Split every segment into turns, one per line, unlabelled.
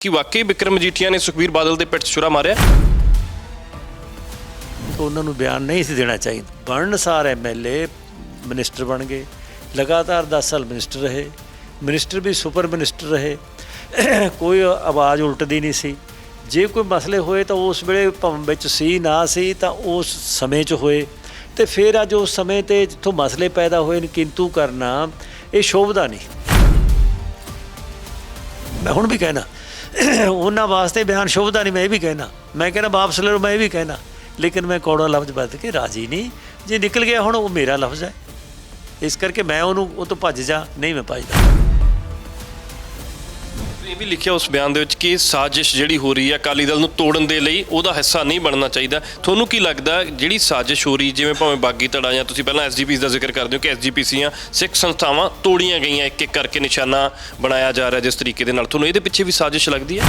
ਕਿ ਵਾਕਈ ਵਿਕਰਮ ਮਜੀਠੀਆ ਨੇ ਸੁਖਬੀਰ ਬਾਦਲ ਦੇ ਪਿੱਠ 'ਚ ਛੁਰਾ ਮਾਰਿਆ?
ਤਾਂ ਉਹਨਾਂ ਨੂੰ ਬਿਆਨ ਨਹੀਂ ਸੀ ਦੇਣਾ ਚਾਹੀਦਾ। ਬਣਨ ਸਾਰ ਐਮਐਲਏ ਮਿਨਿਸਟਰ ਬਣ ਗਏ। ਲਗਾਤਾਰ 10 ਸਾਲ ਮਿਨਿਸਟਰ ਰਹੇ। ਮਿਨਿਸਟਰ ਵੀ ਸੁਪਰ ਮਿਨਿਸਟਰ ਰਹੇ। ਕੋਈ ਆਵਾਜ਼ ਉਲਟਦੀ ਨਹੀਂ ਸੀ। ਜੇ ਕੋਈ ਮਸਲੇ ਹੋਏ ਤਾਂ ਉਸ ਵੇਲੇ ਭਵਨ ਵਿੱਚ ਸੀ, ਨਾ ਸੀ ਤਾਂ ਉਸ ਸਮੇਂ 'ਚ ਹੋਏ। ਤੇ ਫਿਰ ਅੱਜ ਉਸ ਸਮੇਂ ਤੇ ਜਿੱਥੋਂ ਮਸਲੇ ਪੈਦਾ ਹੋਏ ਨੇ ਕਿੰਤੂ ਕਰਨਾ, ਇਹ ਸ਼ੋਭਦਾ ਨਹੀਂ। ਮੈਂ ਹੁਣ ਵੀ ਕਹਿਣਾ ਉਹਨਾਂ ਵਾਸਤੇ ਬਿਆਨ ਸ਼ੋਭਦਾ ਨਹੀਂ, ਮੈਂ ਇਹ ਵੀ ਕਹਿਣਾ। ਮੈਂ ਕਹਿੰਦਾ ਵਾਪਸ ਲੈ ਲਓ, ਮੈਂ ਇਹ ਵੀ ਕਹਿਣਾ। ਲੇਕਿਨ ਮੈਂ ਕੌੜਾ ਲਫ਼ਜ਼ ਬਦਲ ਕੇ ਰਾਜੀ ਨਹੀਂ। ਜੇ ਨਿਕਲ ਗਿਆ ਹੁਣ, ਉਹ ਮੇਰਾ ਲਫ਼ਜ਼ ਹੈ। ਇਸ ਕਰਕੇ ਮੈਂ ਉਹਨੂੰ, ਉਹ ਤੋਂ ਭੱਜ ਜਾ, ਨਹੀਂ ਮੈਂ ਭੱਜਦਾ।
ਇਹ ਵੀ ਲਿਖਿਆ ਉਸ ਬਿਆਨ ਦੇ ਵਿੱਚ ਕਿ ਸਾਜ਼ਿਸ਼ ਜਿਹੜੀ ਹੋ ਰਹੀ ਹੈ ਅਕਾਲੀ ਦਲ ਨੂੰ ਤੋੜਨ ਦੇ ਲਈ ਉਹਦਾ ਹਿੱਸਾ ਨਹੀਂ ਬਣਨਾ ਚਾਹੀਦਾ। ਤੁਹਾਨੂੰ ਕੀ ਲੱਗਦਾ ਜਿਹੜੀ ਸਾਜ਼ਿਸ਼ ਹੋ ਰਹੀ, ਜਿਵੇਂ ਭਾਵੇਂ ਬਾਗੀ ਧੜਾ ਜਾਂ ਤੁਸੀਂ ਪਹਿਲਾਂ ਐਸਜੀਪੀਸ ਦਾ ਜ਼ਿਕਰ ਕਰਦੇ ਹੋ ਕਿ ਐਸਜੀਪੀਸੀਆਂ ਸਿੱਖ ਸੰਸਥਾਵਾਂ ਤੋੜੀਆਂ ਗਈਆਂ ਇੱਕ ਇੱਕ ਕਰਕੇ ਨਿਸ਼ਾਨਾ ਬਣਾਇਆ ਜਾ ਰਿਹਾ ਜਿਸ ਤਰੀਕੇ ਦੇ ਨਾਲ। ਤੁਹਾਨੂੰ ਇਹਦੇ ਪਿੱਛੇ ਵੀ ਸਾਜ਼ਿਸ਼ ਲੱਗਦੀ ਹੈ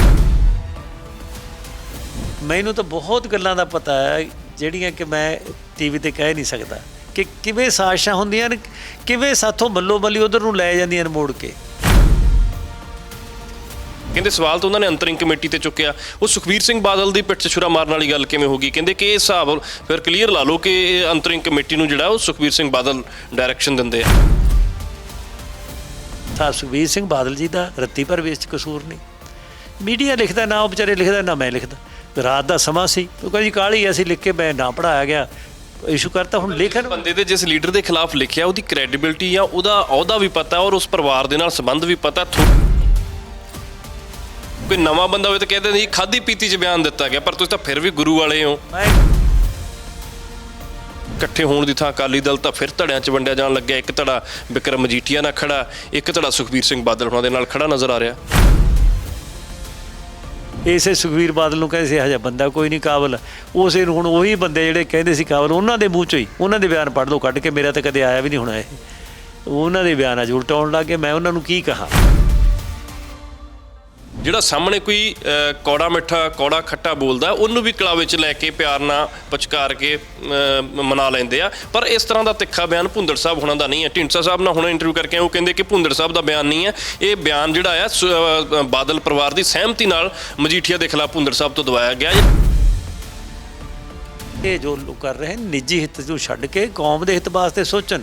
ਮੈਨੂੰ ਤਾਂ ਬਹੁਤ ਗੱਲਾਂ ਦਾ ਪਤਾ ਹੈ, ਜਿਹੜੀਆਂ ਕਿ ਮੈਂ ਟੀਵੀ ਤੇ ਕਹਿ ਨਹੀਂ ਸਕਦਾ ਕਿ ਕਿਵੇਂ ਸਾਜ਼ਿਸ਼ਾਂ ਹੁੰਦੀਆਂ ਨੇ, ਕਿਵੇਂ ਸਾਥੋਂ ਬੱਲੋ ਬੱਲੀ ਉਧਰ ਨੂੰ ਲੈ ਜਾਂਦੀਆਂ ਨੇ ਮੋੜ ਕੇ।
ਕਹਿੰਦੇ ਸਵਾਲ ਤਾਂ ਉਹਨਾਂ ਨੇ ਅੰਤਰਿੰਗ ਕਮੇਟੀ ਤੇ ਚੁੱਕਿਆ। ਉਹ ਸੁਖਬੀਰ ਸਿੰਘ ਬਾਦਲ ਦੀ ਪਿੱਠ 'ਚ ਛੁਰਾ ਮਾਰਨ ਵਾਲੀ ਗੱਲ ਕਿਵੇਂ ਹੋਗੀ ਕਹਿੰਦੇ ਕਿ ਇਹ ਹਿਸਾਬ ਫਿਰ ਕਲੀਅਰ ਲਾ ਲਓ ਕਿ ਇਹ ਅੰਤਰਿੰਗ ਕਮੇਟੀ ਨੂੰ ਜਿਹੜਾ ਉਹ ਸੁਖਬੀਰ ਸਿੰਘ ਬਾਦਲ ਡਾਇਰੈਕਸ਼ਨ ਦਿੰਦੇ ਆ।
ਤਾਂ ਸੁਖਬੀਰ ਸਿੰਘ ਬਾਦਲ ਜੀ ਦਾ ਰੱਤੀ ਪਰਵੇਸ਼ ਚ ਕਸੂਰ ਨਹੀਂ। ਮੀਡੀਆ ਲਿਖਦਾ ਨਾ ਉਹ ਵਿਚਾਰੇ ਲਿਖਦਾ ਨਾ ਮੈਂ ਲਿਖਦਾ। ਰਾਤ ਦਾ ਸਮਾਂ ਸੀ ਉਹ ਕਹਿੰਦੀ ਕਾਲੀ ਅਸੀਂ ਲਿਖ ਕੇ ਮੈਂ ਨਾ ਪੜਾਇਆ ਗਿਆ। ਇਸ਼ੂ ਕਰਤਾ ਹੁਣ ਲੇਖਣ
ਬੰਦੇ ਦੇ ਜਿਸ ਲੀਡਰ ਦੇ ਖਿਲਾਫ ਲਿਖਿਆ ਉਹਦੀ ਕ੍ਰੈਡੀਬਿਲਟੀ ਆ ਉਹਦਾ ਅਹੁਦਾ ਵੀ ਪਤਾ ਔਰ ਉਸ ਪਰਿਵਾਰ ਦੇ ਨਾਲ ਸੰਬੰਧ ਵੀ ਪਤਾ ਕੋਈ ਨਵਾਂ ਬੰਦਾ ਹੋਵੇ ਤਾਂ ਕਹਿੰਦੇ ਨਹੀਂ ਖਾਦੀ ਪੀਤੀ 'ਚ ਬਿਆਨ ਦਿੱਤਾ ਗਿਆ, ਪਰ ਤੁਸੀਂ ਤਾਂ ਫਿਰ ਵੀ ਗੁਰੂ ਵਾਲੇ ਹੋ। ਇਕੱਠੇ ਹੋਣ ਦੀ ਥਾਂ ਅਕਾਲੀ ਦਲ ਤਾਂ ਫਿਰ ਧੜਿਆਂ 'ਚ ਵੰਡਿਆ ਜਾਣ ਲੱਗਿਆ। ਇੱਕ ਧੜਾ ਵਿਕਰਮ ਮਜੀਠੀਆ ਨਾਲ ਖੜਾ, ਇੱਕ ਧੜਾ ਸੁਖਬੀਰ ਸਿੰਘ ਬਾਦਲ ਹੋਣਾ ਦੇ ਨਾਲ ਖੜਾ ਨਜ਼ਰ ਆ ਰਿਹਾ।
ਇਸੇ ਸੁਖਬੀਰ ਬਾਦਲ ਨੂੰ ਕਹਿੰਦੇ ਸੀ ਹਜਾ ਬੰਦਾ ਕੋਈ ਨਹੀਂ, ਕਾਬਲ। ਉਸੇ ਨੂੰ ਹੁਣ ਉਹੀ ਬੰਦੇ ਜਿਹੜੇ ਕਹਿੰਦੇ ਸੀ ਕਾਬਲ, ਉਹਨਾਂ ਦੇ ਮੂੰਹ ਚੋਂ ਹੀ, ਉਹਨਾਂ ਦੇ ਬਿਆਨ ਪੜ੍ਹ ਲਓ, ਕੱਢ ਕੇ ਮੇਰਾ ਤਾਂ ਕਦੇ ਆਇਆ ਵੀ ਨਹੀਂ ਹੋਣਾ ਇਹ। ਉਹਨਾਂ ਦੇ ਬਿਆਨ ਅੱਜ ਉਲਟਾਉਣ ਲੱਗੇ ਮੈਂ ਉਹਨਾਂ ਨੂੰ ਕੀ ਕਹਾ?
ਜਿਹੜਾ ਸਾਹਮਣੇ ਕੋਈ ਕੌੜਾ ਮਿੱਠਾ, ਕੌੜਾ ਖੱਟਾ ਬੋਲਦਾ, ਉਹਨੂੰ ਵੀ ਕਲਾ ਵਿੱਚ ਲੈ ਕੇ ਪਿਆਰ ਨਾਲ ਪਚਕਾਰ ਕੇ ਮਨਾ ਲੈਂਦੇ ਆ। ਪਰ ਇਸ ਤਰ੍ਹਾਂ ਦਾ ਤਿੱਖਾ ਬਿਆਨ ਭੁੰਦੜ ਸਾਹਿਬ ਹੁਣਾਂ ਦਾ ਨਹੀਂ ਹੈ। ਢਿੰਡਸਾ ਸਾਹਿਬ ਨਾਲ ਹੁਣ ਇੰਟਰਵਿਊ ਕਰਕੇ ਉਹ ਕਹਿੰਦੇ ਕਿ ਭੁੰਦੜ ਸਾਹਿਬ ਦਾ ਬਿਆਨ ਨਹੀਂ ਹੈ। ਇਹ ਬਿਆਨ ਜਿਹੜਾ ਆ, ਸ- ਬਾਦਲ ਪਰਿਵਾਰ ਦੀ ਸਹਿਮਤੀ ਨਾਲ ਮਜੀਠੀਆ ਦੇ ਖਿਲਾਫ ਭੁੰਦੜ ਸਾਹਿਬ ਤੋਂ ਦਵਾਇਆ ਗਿਆ
ਇਹ ਜੋ ਲੋਕ ਕਰ ਰਹੇ ਨਿੱਜੀ ਹਿੱਤ ਨੂੰ ਛੱਡ ਕੇ ਕੌਮ ਦੇ ਹਿੱਤ ਵਾਸਤੇ ਸੋਚਣ,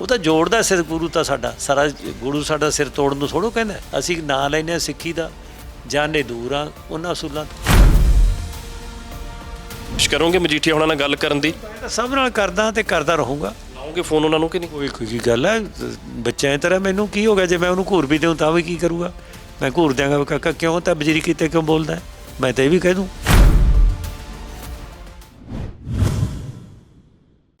ਉਹ ਤਾਂ ਜੋੜਦਾ ਸਿਰ ਗੁਰੂ ਤਾਂ ਸਾਡਾ। ਸਾਰਾ ਗੁਰੂ ਸਾਡਾ ਸਿਰ ਤੋੜਨ ਨੂੰ ਥੋੜੋ ਕਹਿੰਦਾ। ਅਸੀਂ ਨਾਂ ਲੈਨੇ ਆ ਸਿੱਖੀ ਦਾ। ਜਾਣੇ ਦੂਰ ਆ ਉਹਨਾਂ ਅਸੂਲਾਂ ਤੋਂ।
ਕੋਸ਼ਿਸ਼ ਕਰੋਗੇ ਮਜੀਠੀਆ ਹੁਣਾਂ ਨਾਲ ਗੱਲ ਕਰਨ ਦੀ?
ਮੈਂ ਤਾਂ ਸਭ ਨਾਲ ਕਰਦਾ ਤੇ ਕਰਦਾ ਰਹੂੰਗਾ।
ਲਾਓਗੇ ਫੋਨ ਉਹਨਾਂ ਨੂੰ ਕਿ ਨਹੀਂ?
ਕੋਈ ਕੋਈ ਗੱਲ ਹੈ ਬੱਚਿਆਂ ਦੀ ਤਰ੍ਹਾਂ ਮੈਨੂੰ ਕੀ ਹੋ ਗਿਆ? ਜੇ ਮੈਂ ਉਹਨੂੰ ਘੂਰ ਵੀ ਦਿਉ ਤਾਂ ਵੀ ਕੀ ਕਰੂਗਾ? ਮੈਂ ਘੂਰ ਦਿਆਂਗਾ ਕਾਕਾ ਕਿਉਂ ਤਾਂ ਬਜਰੀ ਕੀਤੇ ਕਿਉਂ ਬੋਲਦਾ? ਮੈਂ ਤਾਂ ਇਹ ਵੀ ਕਹਿ ਦੂੰ।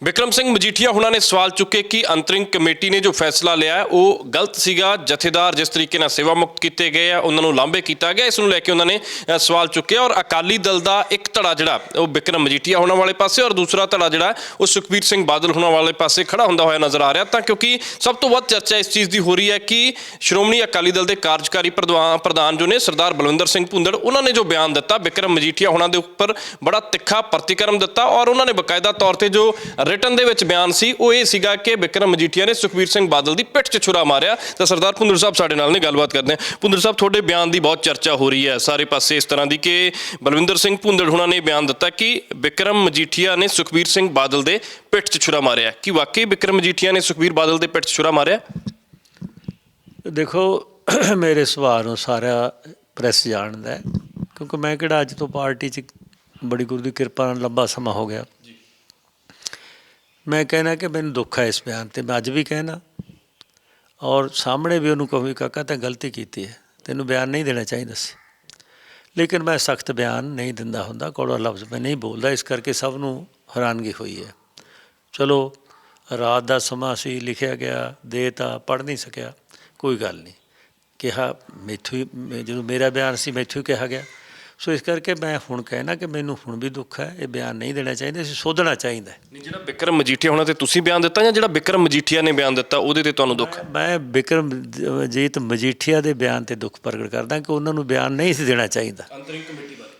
ਵਿਕਰਮ ਸਿੰਘ ਮਜੀਠੀਆ ਹੁਣਾਂ ਨੇ ਸਵਾਲ ਚੁੱਕੇ ਕਿ ਅੰਤਰਿੰਗ ਕਮੇਟੀ ਨੇ ਜੋ ਫੈਸਲਾ ਲਿਆ ਉਹ ਗਲਤ ਸੀਗਾ। ਜਥੇਦਾਰ ਜਿਸ ਤਰੀਕੇ ਨਾਲ ਸੇਵਾ ਮੁਕਤ ਕੀਤੇ ਗਏ ਆ, ਉਹਨਾਂ ਨੂੰ ਲਾਂਭੇ ਕੀਤਾ ਗਿਆ। ਇਸ ਨੂੰ ਲੈ ਕੇ ਉਹਨਾਂ ਨੇ ਸਵਾਲ ਚੁੱਕਿਆ ਔਰ ਅਕਾਲੀ ਦਲ ਦਾ ਇੱਕ ਧੜਾ ਜਿਹੜਾ, ਉਹ ਵਿਕਰਮ ਮਜੀਠੀਆ ਹੁਣਾਂ ਵਾਲੇ ਪਾਸੇ ਔਰ ਦੂਸਰਾ ਧੜਾ ਜਿਹੜਾ, ਉਹ ਸੁਖਬੀਰ ਸਿੰਘ ਬਾਦਲ ਹੁਣਾਂ ਵਾਲੇ ਪਾਸੇ ਖੜਾ ਹੁੰਦਾ ਹੋਇਆ ਨਜ਼ਰ ਆ ਰਿਹਾ। ਤਾਂ ਕਿਉਂਕਿ ਸਭ ਤੋਂ ਵੱਧ ਚਰਚਾ ਇਸ ਚੀਜ਼ ਦੀ ਹੋ ਰਹੀ ਹੈ ਕਿ ਸ਼੍ਰੋਮਣੀ ਅਕਾਲੀ ਦਲ ਦੇ ਕਾਰਜਕਾਰੀ ਪ੍ਰਧਾਨ ਪ੍ਰਧਾਨ ਜੋ ਨੇ, ਸਰਦਾਰ ਬਲਵਿੰਦਰ ਸਿੰਘ ਭੁੰਦੜ, ਉਹਨਾਂ ਨੇ ਜੋ ਬਿਆਨ ਦਿੱਤਾ, ਵਿਕਰਮ ਮਜੀਠੀਆ ਹੁਣਾਂ ਦੇ ਉੱਪਰ ਬੜਾ ਤਿੱਖਾ ਪ੍ਰਤੀਕਰਮ ਦਿੱਤਾ ਔਰ ਉਹਨਾਂ ਨੇ ਬਕਾਇਦਾ ਤੌਰ ਤੇ ਜੋ ਰਿਟਨ ਦੇ ਵਿੱਚ ਬਿਆਨ ਸੀ, ਉਹ ਇਹ ਸੀਗਾ ਕਿ ਵਿਕਰਮ ਮਜੀਠੀਆ ਨੇ ਸੁਖਬੀਰ ਸਿੰਘ ਬਾਦਲ ਦੀ ਪਿੱਠ 'ਚ ਛੁਰਾ ਮਾਰਿਆ। ਤਾਂ ਸਰਦਾਰ ਭੁੰਦੜ ਸਾਹਿਬ ਸਾਡੇ ਨਾਲ ਨੇ ਗੱਲਬਾਤ ਕਰਦੇ ਹਾਂ। ਭੁੰਦੜ ਸਾਹਿਬ, ਤੁਹਾਡੇ ਬਿਆਨ ਦੀ ਬਹੁਤ ਚਰਚਾ ਹੋ ਰਹੀ ਹੈ ਸਾਰੇ ਪਾਸੇ ਇਸ ਤਰ੍ਹਾਂ ਦੀ ਕਿ ਬਲਵਿੰਦਰ ਸਿੰਘ ਭੁੰਦੜ ਹੁਣਾਂ ਨੇ ਬਿਆਨ ਦਿੱਤਾ ਕਿ ਵਿਕਰਮ ਮਜੀਠੀਆ ਨੇ ਸੁਖਬੀਰ ਸਿੰਘ ਬਾਦਲ ਦੇ ਪਿੱਠ 'ਚ ਛੁਰਾ ਮਾਰਿਆ ਕਿ ਵਾਕਈ ਵਿਕਰਮ ਮਜੀਠੀਆ ਨੇ ਸੁਖਬੀਰ ਬਾਦਲ ਦੇ ਪਿੱਠ 'ਚ ਛੁਰਾ ਮਾਰਿਆ?
ਦੇਖੋ, ਮੇਰੇ ਸਵਾਲ ਨੂੰ ਸਾਰਾ ਪ੍ਰੈਸ ਜਾਣਦਾ ਕਿਉਂਕਿ ਮੈਂ ਕਿਹੜਾ ਅੱਜ ਤੋਂ ਪਾਰਟੀ 'ਚ ਬੜੀ ਗੁਰੂ ਦੀ ਕਿਰਪਾ ਨਾਲ ਲੰਬਾ ਸਮਾਂ ਹੋ ਗਿਆ। ਮੈਂ ਕਹਿਣਾ ਕਿ ਮੈਨੂੰ ਦੁੱਖ ਹੈ ਇਸ ਬਿਆਨ ਤੇ, ਮੈਂ ਅੱਜ ਵੀ ਕਹਿਣਾ। ਔਰ ਸਾਹਮਣੇ ਵੀ ਉਹਨੂੰ ਕਹੂੰ ਕਾਕਾ ਤਾਂ ਗਲਤੀ ਕੀਤੀ ਹੈ, ਤੈਨੂੰ ਬਿਆਨ ਨਹੀਂ ਦੇਣਾ ਚਾਹੀਦਾ ਸੀ। ਲੇਕਿਨ ਮੈਂ ਸਖਤ ਬਿਆਨ ਨਹੀਂ ਦਿੰਦਾ ਹੁੰਦਾ, ਕੌੜਾ ਲਫ਼ਜ਼ ਮੈਂ ਨਹੀਂ ਬੋਲਦਾ, ਇਸ ਕਰਕੇ ਸਭ ਨੂੰ ਹੈਰਾਨਗੀ ਹੋਈ ਹੈ। ਚਲੋ, ਰਾਤ ਦਾ ਸਮਾਂ ਸੀ, ਲਿਖਿਆ ਗਿਆ, ਦੇ ਤਾਂ ਪੜ੍ਹ ਨਹੀਂ ਸਕਿਆ, ਕੋਈ ਗੱਲ ਨਹੀਂ। ਕਿਹਾ, ਮੈਥੋਂ ਹੀ ਮੈਂ- ਜਦੋਂ ਮੇਰਾ ਬਿਆਨ ਸੀ, ਮੈਥੋਂ ਹੀ ਕਿਹਾ ਗਿਆ ਸੋ ਇਸ ਕਰਕੇ ਮੈਂ ਹੁਣ ਕਹਿਣਾ ਕਿ ਮੈਨੂੰ ਹੁਣ ਵੀ ਦੁੱਖ ਹੈ ਇਹ ਬਿਆਨ ਨਹੀਂ ਦੇਣਾ ਚਾਹੀਦਾ ਸੀ ਸੋਧਣਾ ਚਾਹੀਦਾ।
ਨਹੀਂ ਜਿਹੜਾ ਵਿਕਰਮ ਮਜੀਠੀਆ ਹੁਣਾਂ ਤੇ ਤੁਸੀਂ ਬਿਆਨ ਦਿੱਤਾ ਜਾਂ ਜਿਹੜਾ ਵਿਕਰਮ ਮਜੀਠੀਆ ਨੇ ਬਿਆਨ ਦਿੱਤਾ ਉਹਦੇ ਤੇ ਤੁਹਾਨੂੰ ਦੁੱਖ ਹੈ?
ਮੈਂ ਵਿਕਰਮ ਜੀਤ ਮਜੀਠੀਆ ਦੇ ਬਿਆਨ ਤੇ ਦੁੱਖ ਪ੍ਰਗਟ ਕਰਦਾ ਕਿ ਉਹਨਾਂ ਨੂੰ ਬਿਆਨ ਨਹੀਂ ਸੀ ਦੇਣਾ ਚਾਹੀਦਾ।
ਅੰਤਰਿੰਗ ਕਮੇਟੀ ਬਾਰੇ।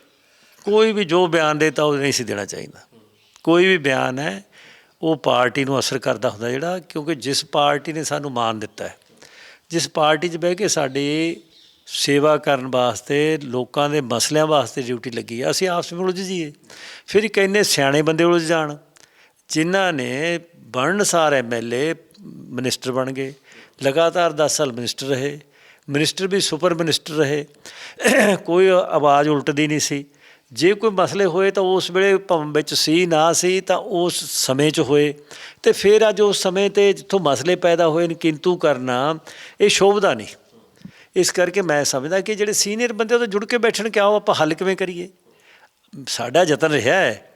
ਕੋਈ ਵੀ ਜੋ ਬਿਆਨ ਦੇਤਾ ਉਹ ਨਹੀਂ ਸੀ ਦੇਣਾ ਚਾਹੀਦਾ। ਕੋਈ ਵੀ ਬਿਆਨ ਹੈ ਉਹ ਪਾਰਟੀ ਨੂੰ ਅਸਰ ਕਰਦਾ ਹੁੰਦਾ ਜਿਹੜਾ ਕਿਉਂਕਿ ਜਿਸ ਪਾਰਟੀ ਨੇ ਸਾਨੂੰ ਮਾਨ ਦਿੱਤਾ ਹੈ ਜਿਸ ਪਾਰਟੀ 'ਚ ਬਹਿ ਕੇ ਸਾਡੇ ਸੇਵਾ ਕਰਨ ਵਾਸਤੇ, ਲੋਕਾਂ ਦੇ ਮਸਲਿਆਂ ਵਾਸਤੇ ਡਿਊਟੀ ਲੱਗੀ ਆ। ਅਸੀਂ ਆਪਸ ਵਿੱਚ ਉਲਝ ਜੀਏ ਫਿਰ ਇੱਕ ਇੰਨੇ ਸਿਆਣੇ ਬੰਦੇ ਉਲਝ ਜਾਣ, ਜਿਨ੍ਹਾਂ ਨੇ ਬਣਨਸਾਰ ਐਮਐਲਏ ਮਿਨਿਸਟਰ ਬਣ ਗਏ। ਲਗਾਤਾਰ 10 ਸਾਲ ਮਿਨਿਸਟਰ ਰਹੇ। ਮਿਨਿਸਟਰ ਵੀ ਸੁਪਰ ਮਿਨਿਸਟਰ ਰਹੇ। ਕੋਈ ਆਵਾਜ਼ ਉਲਟਦੀ ਨਹੀਂ ਸੀ। ਜੇ ਕੋਈ ਮਸਲੇ ਹੋਏ ਤਾਂ ਉਸ ਵੇਲੇ ਭਵਨ ਵਿੱਚ ਸੀ, ਨਾ ਸੀ ਤਾਂ ਉਸ ਸਮੇਂ 'ਚ ਹੋਏ। ਤੇ ਫਿਰ ਅੱਜ ਉਸ ਸਮੇਂ ਤੇ ਜਿੱਥੋਂ ਮਸਲੇ ਪੈਦਾ ਹੋਏ ਨੇ, ਕਿੰਤੂ ਕਰਨਾ, ਇਹ ਸ਼ੋਭਦਾ ਨਹੀਂ। ਇਸ ਕਰਕੇ ਮੈਂ ਸਮਝਦਾ ਕਿ ਜਿਹੜੇ ਸੀਨੀਅਰ ਬੰਦੇ ਉਹਦੇ ਜੁੜ ਕੇ ਬੈਠਣ ਕਿ ਆਓ ਆਪਾਂ ਹੱਲ ਕਿਵੇਂ ਕਰੀਏ? ਸਾਡਾ ਯਤਨ ਰਿਹਾ ਹੈ।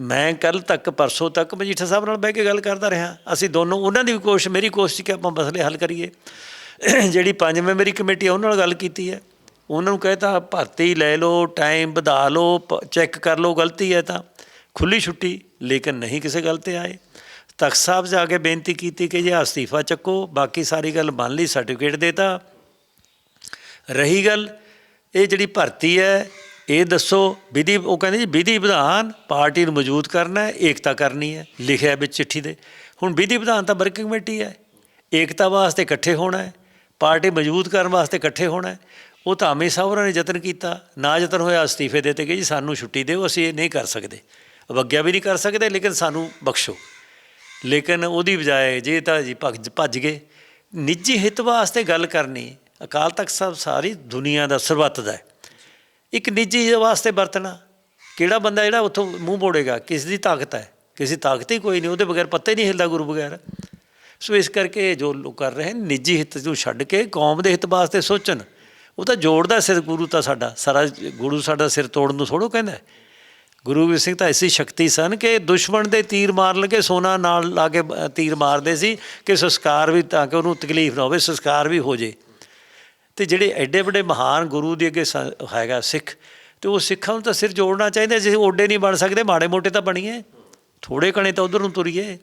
ਮੈਂ ਕੱਲ ਤੱਕ, ਪਰਸੋਂ ਤੱਕ ਮਜੀਠਾ ਸਾਹਿਬ ਨਾਲ ਬਹਿ ਕੇ ਗੱਲ ਕਰਦਾ ਰਿਹਾ। ਅਸੀਂ ਦੋਨੋਂ ਉਹਨਾਂ ਦੀ ਵੀ ਕੋਸ਼ਿਸ਼, ਮੇਰੀ ਕੋਸ਼ਿਸ਼ ਕਿ ਆਪਾਂ ਮਸਲੇ ਹੱਲ ਕਰੀਏ। ਜਿਹੜੀ ਪੰਜ ਮੈਂਬਰੀ ਕਮੇਟੀ ਆ, ਉਹਨਾਂ ਨਾਲ ਗੱਲ ਕੀਤੀ ਹੈ। ਉਹਨਾਂ ਨੂੰ ਕਹਿਤਾ, ਭਰਤੀ ਲੈ ਲਓ ਟਾਈਮ ਵਧਾ ਲਓ ਚੈੱਕ ਕਰ ਲਓ, ਗਲਤੀ ਹੈ ਤਾਂ। ਖੁੱਲੀ ਛੁੱਟੀ, ਲੇਕਿਨ ਨਹੀਂ ਕਿਸੇ ਗੱਲ ਤੇ ਆਏ। ਤਖਤ ਸਾਹਿਬ ਜਾ ਕੇ ਬੇਨਤੀ ਕੀਤੀ ਕਿ ਜੇ ਅਸਤੀਫਾ ਚੱਕੋ, ਬਾਕੀ ਸਾਰੀ ਗੱਲ ਬਣ ਲਈ ਸਰਟੀਫਿਕੇਟ ਦੇਤਾ। ਰਹੀ ਗੱਲ, ਇਹ ਜਿਹੜੀ ਭਰਤੀ ਹੈ, ਇਹ ਦੱਸੋ, ਵਿਧੀ, ਉਹ ਕਹਿੰਦੇ ਜੀ, ਵਿਧੀ ਵਿਧਾਨ ਪਾਰਟੀ ਨੂੰ ਮਜ਼ਬੂਤ ਕਰਨਾ ਹੈ, ਏਕਤਾ ਕਰਨੀ ਹੈ, ਲਿਖਿਆ ਵਿੱਚ ਚਿੱਠੀ ਦੇ। ਹੁਣ ਵਿਧੀ ਵਿਧਾਨ ਤਾਂ ਵਰਕਿੰਗ ਕਮੇਟੀ ਹੈ, ਏਕਤਾ ਵਾਸਤੇ ਇਕੱਠੇ ਹੋਣਾ ਹੈ, ਪਾਰਟੀ ਮਜ਼ਬੂਤ ਕਰਨ ਵਾਸਤੇ ਇਕੱਠੇ ਹੋਣਾ ਹੈ, ਉਹ ਤਾਂ ਅਮਿਤ ਸਾਹਿਬ ਹੋਰਾਂ ਨੇ ਯਤਨ ਕੀਤਾ, ਨਾ ਯਤਨ ਹੋਇਆ, ਅਸਤੀਫੇ ਦੇ ਤੇ ਕਿ ਜੀ, ਸਾਨੂੰ ਛੁੱਟੀ ਦਿਓ, ਅਸੀਂ ਇਹ ਨਹੀਂ ਕਰ ਸਕਦੇ। ਅਵੱਗਿਆ ਵੀ ਨਹੀਂ ਕਰ ਸਕਦੇ, ਲੇਕਿਨ ਸਾਨੂੰ ਬਖਸ਼ੋ। ਲੇਕਿਨ ਉਹਦੀ ਬਜਾਏ ਜੇ ਤਾਂ ਜੀ ਭੱਜ ਭੱਜ ਗਏ। ਨਿੱਜੀ ਹਿੱਤ ਵਾਸਤੇ ਗੱਲ ਕਰਨੀ ਅਕਾਲ ਤਖਤ ਸਾਹਿਬ ਸਾਰੀ ਦੁਨੀਆ ਦਾ ਸਰਬੱਤ ਦਾ ਹੈ। ਇੱਕ ਨਿੱਜੀ ਵਾਸਤੇ ਵਰਤਣਾ, ਕਿਹੜਾ ਬੰਦਾ ਜਿਹੜਾ ਉੱਥੋਂ ਮੂੰਹ ਮੋੜੇਗਾ, ਕਿਸ ਦੀ ਤਾਕਤ ਹੈ? ਕਿਸੇ ਤਾਕਤ ਹੀ ਕੋਈ ਨਹੀਂ, ਉਹਦੇ ਬਗੈਰ ਪੱਤੇ ਨਹੀਂ ਹਿਲਦਾ ਗੁਰੂ ਬਗੈਰ। ਸੋ ਇਸ ਕਰਕੇ ਜੋ ਲੋਕ ਕਰ ਰਹੇ ਨਿੱਜੀ ਹਿੱਤ ਨੂੰ ਛੱਡ ਕੇ ਕੌਮ ਦੇ ਹਿੱਤ ਵਾਸਤੇ ਸੋਚਣ, ਉਹ ਤਾਂ ਜੋੜਦਾ ਸਿਰ ਗੁਰੂ ਤਾਂ ਸਾਡਾ, ਸਾਰਾ ਗੁਰੂ ਸਾਡਾ ਸਿਰ ਤੋੜਨ ਨੂੰ ਥੋੜੋ ਕਹਿੰਦਾ ਗੁਰੂ ਗੋਬਿੰਦ ਸਿੰਘ ਤਾਂ ਐਸੀ ਸ਼ਕਤੀ ਸਨ ਕਿ ਦੁਸ਼ਮਣ ਦੇ ਤੀਰ ਮਾਰ ਲਗੇ, ਸੋਨਾ ਨਾਲ ਲਾ ਕੇ ਤੀਰ ਮਾਰਦੇ ਸੀ ਕਿ ਸੰਸਕਾਰ ਵੀ ਤਾਂ ਕਿ ਉਹਨੂੰ ਤਕਲੀਫ ਨਾ ਹੋਵੇ, ਸੰਸਕਾਰ ਵੀ ਹੋ ਜੇ। ਤੇ ਜਿਹੜੇ ਐਡੇ ਵੱਡੇ ਮਹਾਨ ਗੁਰੂ ਦੇ ਅੱਗੇ ਸ- ਹੈਗਾ ਸਿੱਖ, ਤੇ ਉਹ ਸਿੱਖਾਂ ਨੂੰ ਤਾਂ ਸਿਰ ਜੋੜਨਾ ਚਾਹੀਦਾ, ਜੇ ਓਡੇ ਨਹੀਂ ਬਣ ਸਕਦੇ, ਮਾੜੇ ਮੋਟੇ ਤਾਂ ਬਣੀਏ। ਥੋੜੇ ਕਣੇ ਤਾਂ ਉਧਰ ਨੂੰ ਤੁਰੀਏ।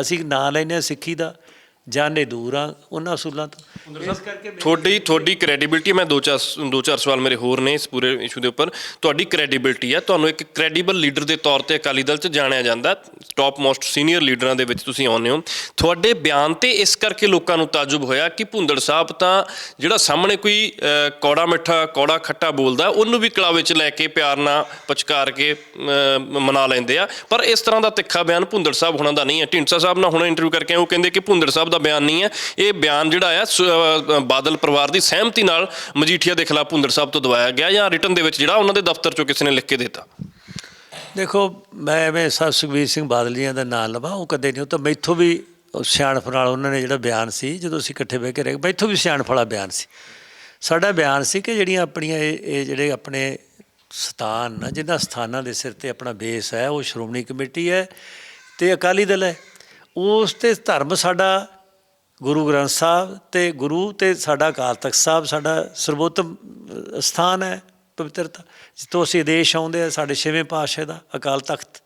ਅਸੀਂ ਨਾਂ ਲੈਨੇ ਹਾਂ ਸਿੱਖੀ ਦਾ। ਜਾਣੇ ਦੂਰ ਆ ਉਹਨਾਂ ਅਸੂਲਾਂ ਤੋਂ। ਇਸ ਕਰਕੇ
ਤੁਹਾਡੀ ਤੁਹਾਡੀ ਕ੍ਰੈਡੀਬਿਲਟੀ ਮੈਂ ਦੋ ਚਾਰ ਦੋ ਚਾਰ ਸਵਾਲ ਮੇਰੇ ਹੋਰ ਨੇ ਇਸ ਪੂਰੇ ਇਸ਼ੂ ਦੇ ਉੱਪਰ। ਤੁਹਾਡੀ ਕ੍ਰੈਡੀਬਿਲਟੀ ਹੈ ਤੁਹਾਨੂੰ ਇੱਕ ਕ੍ਰੈਡੀਬਲ ਲੀਡਰ ਦੇ ਤੌਰ ਤੇ ਅਕਾਲੀ ਦਲ 'ਚ ਜਾਣਿਆ ਜਾਂਦਾ ਟਾਪ ਮੋਸਟ ਸੀਨੀਅਰ ਲੀਡਰਾਂ ਦੇ ਵਿੱਚ ਤੁਸੀਂ ਆਉਂਦੇ ਹੋ। ਤੁਹਾਡੇ ਬਿਆਨ ਤੇ ਇਸ ਕਰਕੇ ਲੋਕਾਂ ਨੂੰ ਤਾਜੁਬ ਹੋਇਆ ਕਿ ਭੁੰਦੜ ਸਾਹਿਬ ਤਾਂ ਜਿਹੜਾ ਸਾਹਮਣੇ ਕੋਈ ਕੌੜਾ ਮਿੱਠਾ ਕੌੜਾ ਖੱਟਾ ਬੋਲਦਾ ਉਹਨੂੰ ਵੀ ਕਲਾਵੇ 'ਚ ਲੈ ਕੇ ਪਿਆਰ ਨਾਲ ਪਚਕਾਰ ਕੇ ਮਨਾ ਲੈਂਦੇ ਆ। ਪਰ ਇਸ ਤਰ੍ਹਾਂ ਦਾ ਤਿੱਖਾ ਬਿਆਨ ਭੁੰਦੜ ਸਾਹਿਬ ਹੁਣਾਂ ਦਾ ਨਹੀਂ ਹੈ। ਢਿੰਡਸਾ ਸਾਹਿਬ ਨਾਲ ਹੁਣ ਇੰਟਰਵਿਊ ਕਰਕੇ ਉਹ ਕਹਿੰਦੇ ਕਿ ਭੁੰਦੜ ਸਾਹਿਬ ਦਾ ਬਿਆਨ ਨਹੀਂ ਹੈ। ਇਹ ਬਿਆਨ ਜਿਹੜਾ ਆ ਬਾਦਲ ਪਰਿਵਾਰ ਦੀ ਸਹਿਮਤੀ ਨਾਲ ਮਜੀਠੀਆ ਦੇ ਖਿਲਾਫ ਭੁੰਦਰ ਸਾਹਿਬ ਤੋਂ ਦਵਾਇਆ ਗਿਆ ਜਾਂ ਰਿਟਰਨ ਦੇ ਵਿੱਚ ਜਿਹੜਾ ਉਹਨਾਂ ਦੇ ਦਫ਼ਤਰ ਚੋਂ ਕਿਸੇ ਨੇ ਲਿਖ ਕੇ ਦਿੱਤਾ?
ਦੇਖੋ, ਮੈਂ ਐਵੇਂ ਸਰ ਸੁਖਬੀਰ ਸਿੰਘ ਬਾਦਲ ਜੀਆਂ ਦਾ ਨਾਮ ਲਵਾਂ, ਉਹ ਕਦੇ ਨਹੀਂ, ਉਹ ਤਾਂ ਮੈਥੋਂ ਵੀ ਸਿਆਣਫ ਨਾਲ ਉਹਨਾਂ ਨੇ ਜਿਹੜਾ ਬਿਆਨ ਸੀ, ਜਦੋਂ ਅਸੀਂ ਇਕੱਠੇ ਬਹਿ ਕੇ ਰਹੇ ਮੈਥੋਂ ਵੀ ਸਿਆਣਫ ਵਾਲਾ ਬਿਆਨ ਸੀ। ਸਾਡਾ ਬਿਆਨ ਸੀ ਕਿ ਜਿਹੜੀਆਂ ਆਪਣੀਆਂ ਇਹ ਇਹ ਜਿਹੜੇ ਆਪਣੇ ਸਥਾਨ ਨਾ ਜਿਹਨਾਂ ਸਥਾਨਾਂ ਦੇ ਸਿਰ ਤੇ ਆਪਣਾ ਬੇਸ ਹੈ, ਉਹ ਸ਼੍ਰੋਮਣੀ ਕਮੇਟੀ ਹੈ ਤੇ ਅਕਾਲੀ ਦਲ ਹੈ। ਉਸ ਤੇ ਧਰਮ ਸਾਡਾ ਗੁਰੂ ਗ੍ਰੰਥ ਸਾਹਿਬ ਤੇ ਗੁਰੂ ਤੇ ਸਾਡਾ ਅਕਾਲ ਤਖਤ ਸਾਹਿਬ ਸਾਡਾ ਸਰਵੋਤਮ ਅ, ਸਥਾਨ ਹੈ ਪਵਿੱਤਰਤਾ ਜਿੱਥੋਂ ਅਸੀਂ ਆਦੇਸ਼ ਆਉਂਦੇ ਆ ਸਾਡੇ ਛੇਵੇਂ ਪਾਤਸ਼ਾਹ ਦਾ ਅਕਾਲ ਤਖਤ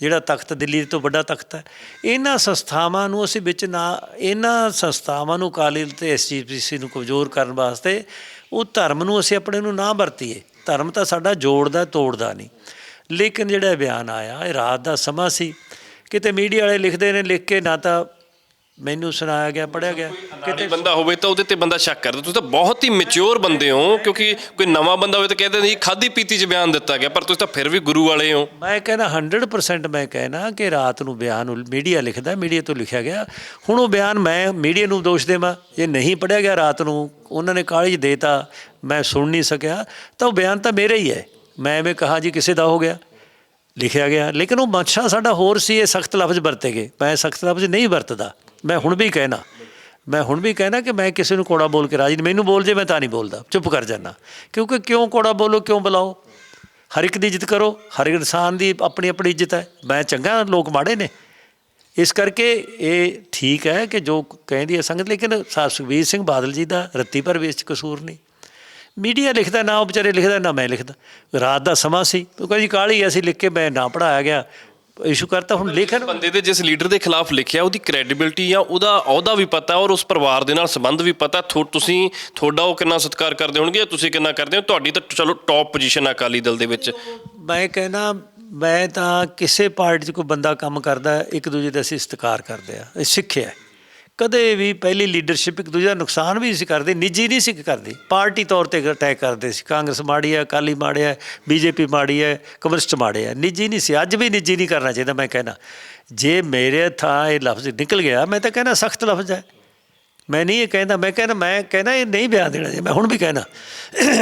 ਜਿਹੜਾ ਤਖਤ ਦਿੱਲੀ ਤੋਂ ਵੱਡਾ ਤਖਤ ਹੈ। ਇਹਨਾਂ ਸੰਸਥਾਵਾਂ ਨੂੰ ਅਸੀਂ ਵਿੱਚ ਨਾ ਇਹਨਾਂ ਸੰਸਥਾਵਾਂ ਨੂੰ ਅਕਾਲੀ ਦਲ ਤੇ ਐਸਜੀਪੀਸੀ ਨੂੰ ਕਮਜ਼ੋਰ ਕਰਨ ਵਾਸਤੇ ਉਹ ਧਰਮ ਨੂੰ ਅਸੀਂ ਆਪਣੇ ਨੂੰ ਨਾ ਵਰਤੀਏ। ਧਰਮ ਤਾਂ ਸਾਡਾ ਜੋੜਦਾ ਤੋੜਦਾ ਨਹੀਂ। ਲੇਕਿਨ ਜਿਹੜਾ ਇਹ ਬਿਆਨ ਆਇਆ ਇਹ ਰਾਤ ਦਾ ਸਮਾਂ ਸੀ। ਕਿਤੇ ਮੀਡੀਆ ਵਾਲੇ ਲਿਖਦੇ ਨੇ ਲਿਖ ਕੇ ਨਾ ਤਾਂ ਮੈਨੂੰ ਸੁਣਾਇਆ ਗਿਆ ਪੜਿਆ ਗਿਆ।
ਕਿਤੇ ਬੰਦਾ ਹੋਵੇ ਤਾਂ ਉਹਦੇ ਤੇ ਬੰਦਾ ਸ਼ੱਕ ਕਰਦਾ। ਤੁਸੀਂ ਤਾਂ ਬਹੁਤ ਹੀ ਮੈਚੁਰ ਬੰਦੇ ਹੋ ਕਿਉਂਕਿ ਕੋਈ ਨਵਾਂ ਬੰਦਾ ਹੋਵੇ ਤਾਂ ਕਹਿੰਦੇ ਨਹੀਂ ਖਾਦੀ ਪੀਤੀ 'ਚ ਬਿਆਨ ਦਿੱਤਾ ਗਿਆ ਪਰ ਤੁਸੀਂ ਤਾਂ ਫਿਰ ਵੀ ਗੁਰੂ ਵਾਲੇ ਹੋ।
ਮੈਂ ਕਹਿੰਦਾ 100% ਮੈਂ ਕਹਿਣਾ ਕਿ ਰਾਤ ਨੂੰ ਬਿਆਨ ਮੀਡੀਆ ਲਿਖਦਾ ਮੀਡੀਆ ਤੋਂ ਲਿਖਿਆ ਗਿਆ। ਹੁਣ ਉਹ ਬਿਆਨ ਮੈਂ ਮੀਡੀਆ ਨੂੰ ਦੋਸ਼ ਦੇਵਾਂ। ਜੇ ਨਹੀਂ ਪੜਿਆ ਗਿਆ ਰਾਤ ਨੂੰ ਉਹਨਾਂ ਨੇ ਕਾਲਜ ਦੇਤਾ ਮੈਂ ਸੁਣ ਨਹੀਂ ਸਕਿਆ ਤਾਂ ਉਹ ਬਿਆਨ ਤਾਂ ਮੇਰਾ ਹੀ ਹੈ। ਮੈਂ ਐਵੇਂ ਕਹਾ ਜੀ ਕਿਸੇ ਦਾ ਹੋ ਗਿਆ। ਲਿਖਿਆ ਗਿਆ। ਲੇਕਿਨ ਉਹ ਮਨਸ਼ਾ ਸਾਡਾ ਹੋਰ ਸੀ ਇਹ ਸਖਤ ਲਫ਼ਜ਼ ਵਰਤੇ ਗਏ। ਮੈਂ ਸਖਤ ਲਫ਼ਜ਼ ਨਹੀਂ ਵਰਤਦਾ। ਮੈਂ ਹੁਣ ਵੀ ਕਹਿਣਾ, ਮੈਂ ਹੁਣ ਵੀ ਕਹਿਣਾ ਕਿ ਮੈਂ ਕਿਸੇ ਨੂੰ ਕੋੜਾ ਬੋਲ ਕੇ ਰਾਜੀ ਨਹੀਂ, ਮੈਨੂੰ ਬੋਲ ਜੇ ਮੈਂ ਤਾਂ ਨਹੀਂ ਬੋਲਦਾ, ਚੁੱਪ ਕਰ ਜਾਣਾ ਕਿਉਂਕਿ ਕਿਉਂ ਕੋੜਾ ਬੋਲੋ, ਕਿਉਂ ਬੁਲਾਓ? ਹਰ ਇੱਕ ਦੀ ਇੱਜ਼ਤ ਕਰੋ, ਹਰ ਇਨਸਾਨ ਦੀ ਆਪਣੀ ਆਪਣੀ ਇੱਜ਼ਤ ਹੈ। ਮੈਂ ਚੰਗਾ, ਲੋਕ ਮਾੜੇ ਨੇ। ਇਸ ਕਰਕੇ ਇਹ ਠੀਕ ਹੈ ਕਿ ਜੋ ਕਹਿੰਦੀ ਹੈ ਸੰਗਤ, ਲੇਕਿਨ ਸਾਹਿਬ ਸੁਖਬੀਰ ਸਿੰਘ ਬਾਦਲ ਜੀ ਦਾ ਰੱਤੀ ਪਰ ਵਿੱਚ ਕਸੂਰ ਨਹੀਂ। ਮੀਡੀਆ ਲਿਖਦਾ, ਨਾ ਉਹ ਵਿਚਾਰੇ ਲਿਖਦਾ, ਨਾ ਮੈਂ ਲਿਖਦਾ। ਰਾਤ ਦਾ ਸਮਾਂ ਸੀ, ਉਹ ਕਹਿੰਦੀ ਕਾਲੀ ਅਸੀਂ ਲਿਖ ਕੇ ਮੈਂ ਨਾ ਪੜਾਇਆ ਗਿਆ। ਇਸ਼ੂ ਕਰਤਾ ਹੁਣ ਲੇਖਣ
ਬੰਦੇ ਦੇ ਜਿਸ ਲੀਡਰ ਦੇ ਖਿਲਾਫ ਲਿਖਿਆ ਉਹਦੀ ਕ੍ਰੈਡੀਬਿਲਟੀ ਜਾਂ ਉਹਦਾ ਅਹੁਦਾ ਵੀ ਪਤਾ ਔਰ ਉਸ ਪਰਿਵਾਰ ਦੇ ਨਾਲ ਸੰਬੰਧ ਵੀ ਪਤਾ ਥੋ- ਤੁਸੀਂ ਤੁਹਾਡਾ ਉਹ ਕਿੰਨਾ ਸਤਿਕਾਰ ਕਰਦੇ ਹੋਣਗੇ ਜਾਂ ਤੁਸੀਂ ਕਿੰਨਾ ਕਰਦੇ ਹੋ ਤੁਹਾਡੀ ਤਾਂ ਚਲੋ ਟੌਪ ਪੋਜੀਸ਼ਨ ਹੈ ਅਕਾਲੀ ਦਲ ਦੇ ਵਿੱਚ
ਮੈਂ ਕਹਿੰਦਾ ਮੈਂ ਤਾਂ ਕਿਸੇ ਪਾਰਟੀ 'ਚ ਕੋਈ ਬੰਦਾ ਕੰਮ ਕਰਦਾ ਇੱਕ ਦੂਜੇ ਦਾ ਅਸੀਂ ਸਤਿਕਾਰ ਕਰਦੇ ਆ ਇਹ ਸਿੱਖਿਆ ਹੈ। ਕਦੇ ਵੀ ਪਹਿਲੀ ਲੀਡਰਸ਼ਿਪ ਇੱਕ ਦੂਜੇ ਦਾ ਨੁਕਸਾਨ ਵੀ ਸੀ ਕਰਦੇ, ਨਿੱਜੀ ਨਹੀਂ ਸੀ ਕਰਦੇ। ਪਾਰਟੀ ਤੌਰ ਤੇ ਅਟੈਕ ਕਰਦੇ ਸੀ। ਕਾਂਗਰਸ ਮਾੜੀ ਹੈ, ਅਕਾਲੀ ਮਾੜੇ ਹੈ, ਬੀਜੇਪੀ ਮਾੜੀ ਹੈ, ਕਮਿਊਨਿਸਟ ਮਾੜੇ ਹੈ। ਨਿੱਜੀ ਨਹੀਂ ਸੀ। ਅੱਜ ਵੀ ਨਿੱਜੀ ਨਹੀਂ ਕਰਨਾ ਚਾਹੀਦਾ ਮੈਂ ਕਹਿਣਾ। ਜੇ ਮੇਰੇ ਥਾਂ ਇਹ ਲਫ਼ਜ਼ ਨਿਕਲ ਗਿਆ, ਮੈਂ ਤਾਂ ਕਹਿਣਾ ਸਖਤ ਲਫ਼ਜ਼ ਹੈ। ਮੈਂ ਨਹੀਂ ਇਹ ਕਹਿੰਦਾ, ਮੈਂ ਕਹਿੰਦਾ ਮੈਂ ਕਹਿੰਦਾ ਇਹ ਨਹੀਂ ਬਿਆਨ ਦੇਣਾ ਜੀ ਮੈਂ ਹੁਣ ਵੀ ਕਹਿਣਾ।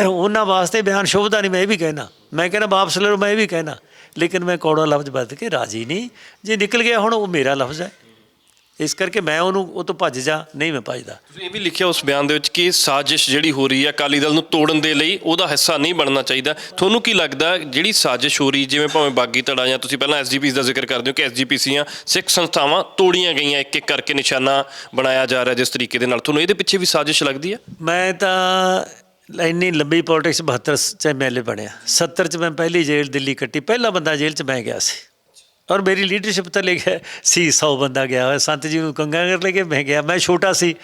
ਉਹਨਾਂ ਵਾਸਤੇ ਬਿਆਨ ਸ਼ੁਭਦਾ ਨਹੀਂ, ਮੈਂ ਇਹ ਵੀ ਕਹਿਣਾ। ਮੈਂ ਕਹਿੰਦਾ ਵਾਪਸ ਲੈ ਲਓ, ਮੈਂ ਇਹ ਵੀ ਕਹਿਣਾ। ਲੇਕਿਨ ਮੈਂ ਕੌੜਾ ਲਫ਼ਜ਼ ਵਰਤ ਕੇ ਰਾਜੀ ਨਹੀਂ। ਜੇ ਨਿਕਲ ਗਿਆ ਹੁਣ, ਉਹ ਮੇਰਾ ਲਫ਼ਜ਼ ਹੈ। ਇਸ ਕਰਕੇ ਮੈਂ ਉਹਨੂੰ ਉਹ ਤੋਂ ਭੱਜ ਜਾ ਨਹੀਂ ਮੈਂ ਭੱਜਦਾ।
ਤੁਸੀਂ ਇਹ ਵੀ ਲਿਖਿਆ ਉਸ ਬਿਆਨ ਦੇ ਵਿੱਚ ਕਿ ਸਾਜ਼ਿਸ਼ ਜਿਹੜੀ ਹੋ ਰਹੀ ਹੈ ਅਕਾਲੀ ਦਲ ਨੂੰ ਤੋੜਨ ਦੇ ਲਈ ਉਹਦਾ ਹਿੱਸਾ ਨਹੀਂ ਬਣਨਾ ਚਾਹੀਦਾ। ਤੁਹਾਨੂੰ ਕੀ ਲੱਗਦਾ ਜਿਹੜੀ ਸਾਜ਼ਿਸ਼ ਹੋ ਰਹੀ ਜਿਵੇਂ ਭਾਵੇਂ ਬਾਗੀ ਧੜਾ ਜਾਂ ਤੁਸੀਂ ਪਹਿਲਾਂ ਐਸਜੀਪੀਸ ਦਾ ਜ਼ਿਕਰ ਕਰਦੇ ਹੋ ਕਿ ਐਸਜੀਪੀਸੀਆਂ ਸਿੱਖ ਸੰਸਥਾਵਾਂ ਤੋੜੀਆਂ ਗਈਆਂ ਇੱਕ ਇੱਕ ਕਰਕੇ ਨਿਸ਼ਾਨਾ ਬਣਾਇਆ ਜਾ ਰਿਹਾ ਜਿਸ ਤਰੀਕੇ ਦੇ ਨਾਲ। ਤੁਹਾਨੂੰ ਇਹਦੇ ਪਿੱਛੇ ਵੀ ਸਾਜ਼ਿਸ਼ ਲੱਗਦੀ ਹੈ?
ਮੈਂ ਤਾਂ ਇੰਨੀ ਲੰਬੀ ਪੋਲਿਟਿਕਸ 72 ਚ ਐਮਐਲਏ ਬਣਿਆ। 70 ਚ ਮੈਂ ਪਹਿਲੀ ਜੇਲ੍ਹ ਦਿੱਲੀ ਕੱਟੀ ਪਹਿਲਾ ਬੰਦਾ ਜੇਲ੍ਹ ਚ ਮੈਂ ਗਿਆ ਸੀ। ਔਰ ਮੇਰੀ ਲੀਡਰਸ਼ਿਪ ਤਾਂ ਲਿਖਿਆ ਸੀ 100 ਬੰਦਾ ਗਿਆ ਹੋਇਆ, ਸੰਤ ਜੀ ਨੂੰ ਕੰਗਾ ਲੈ ਕੇ ਮੈਂ ਗਿਆ, ਮੈਂ ਛੋਟਾ ਸੀ,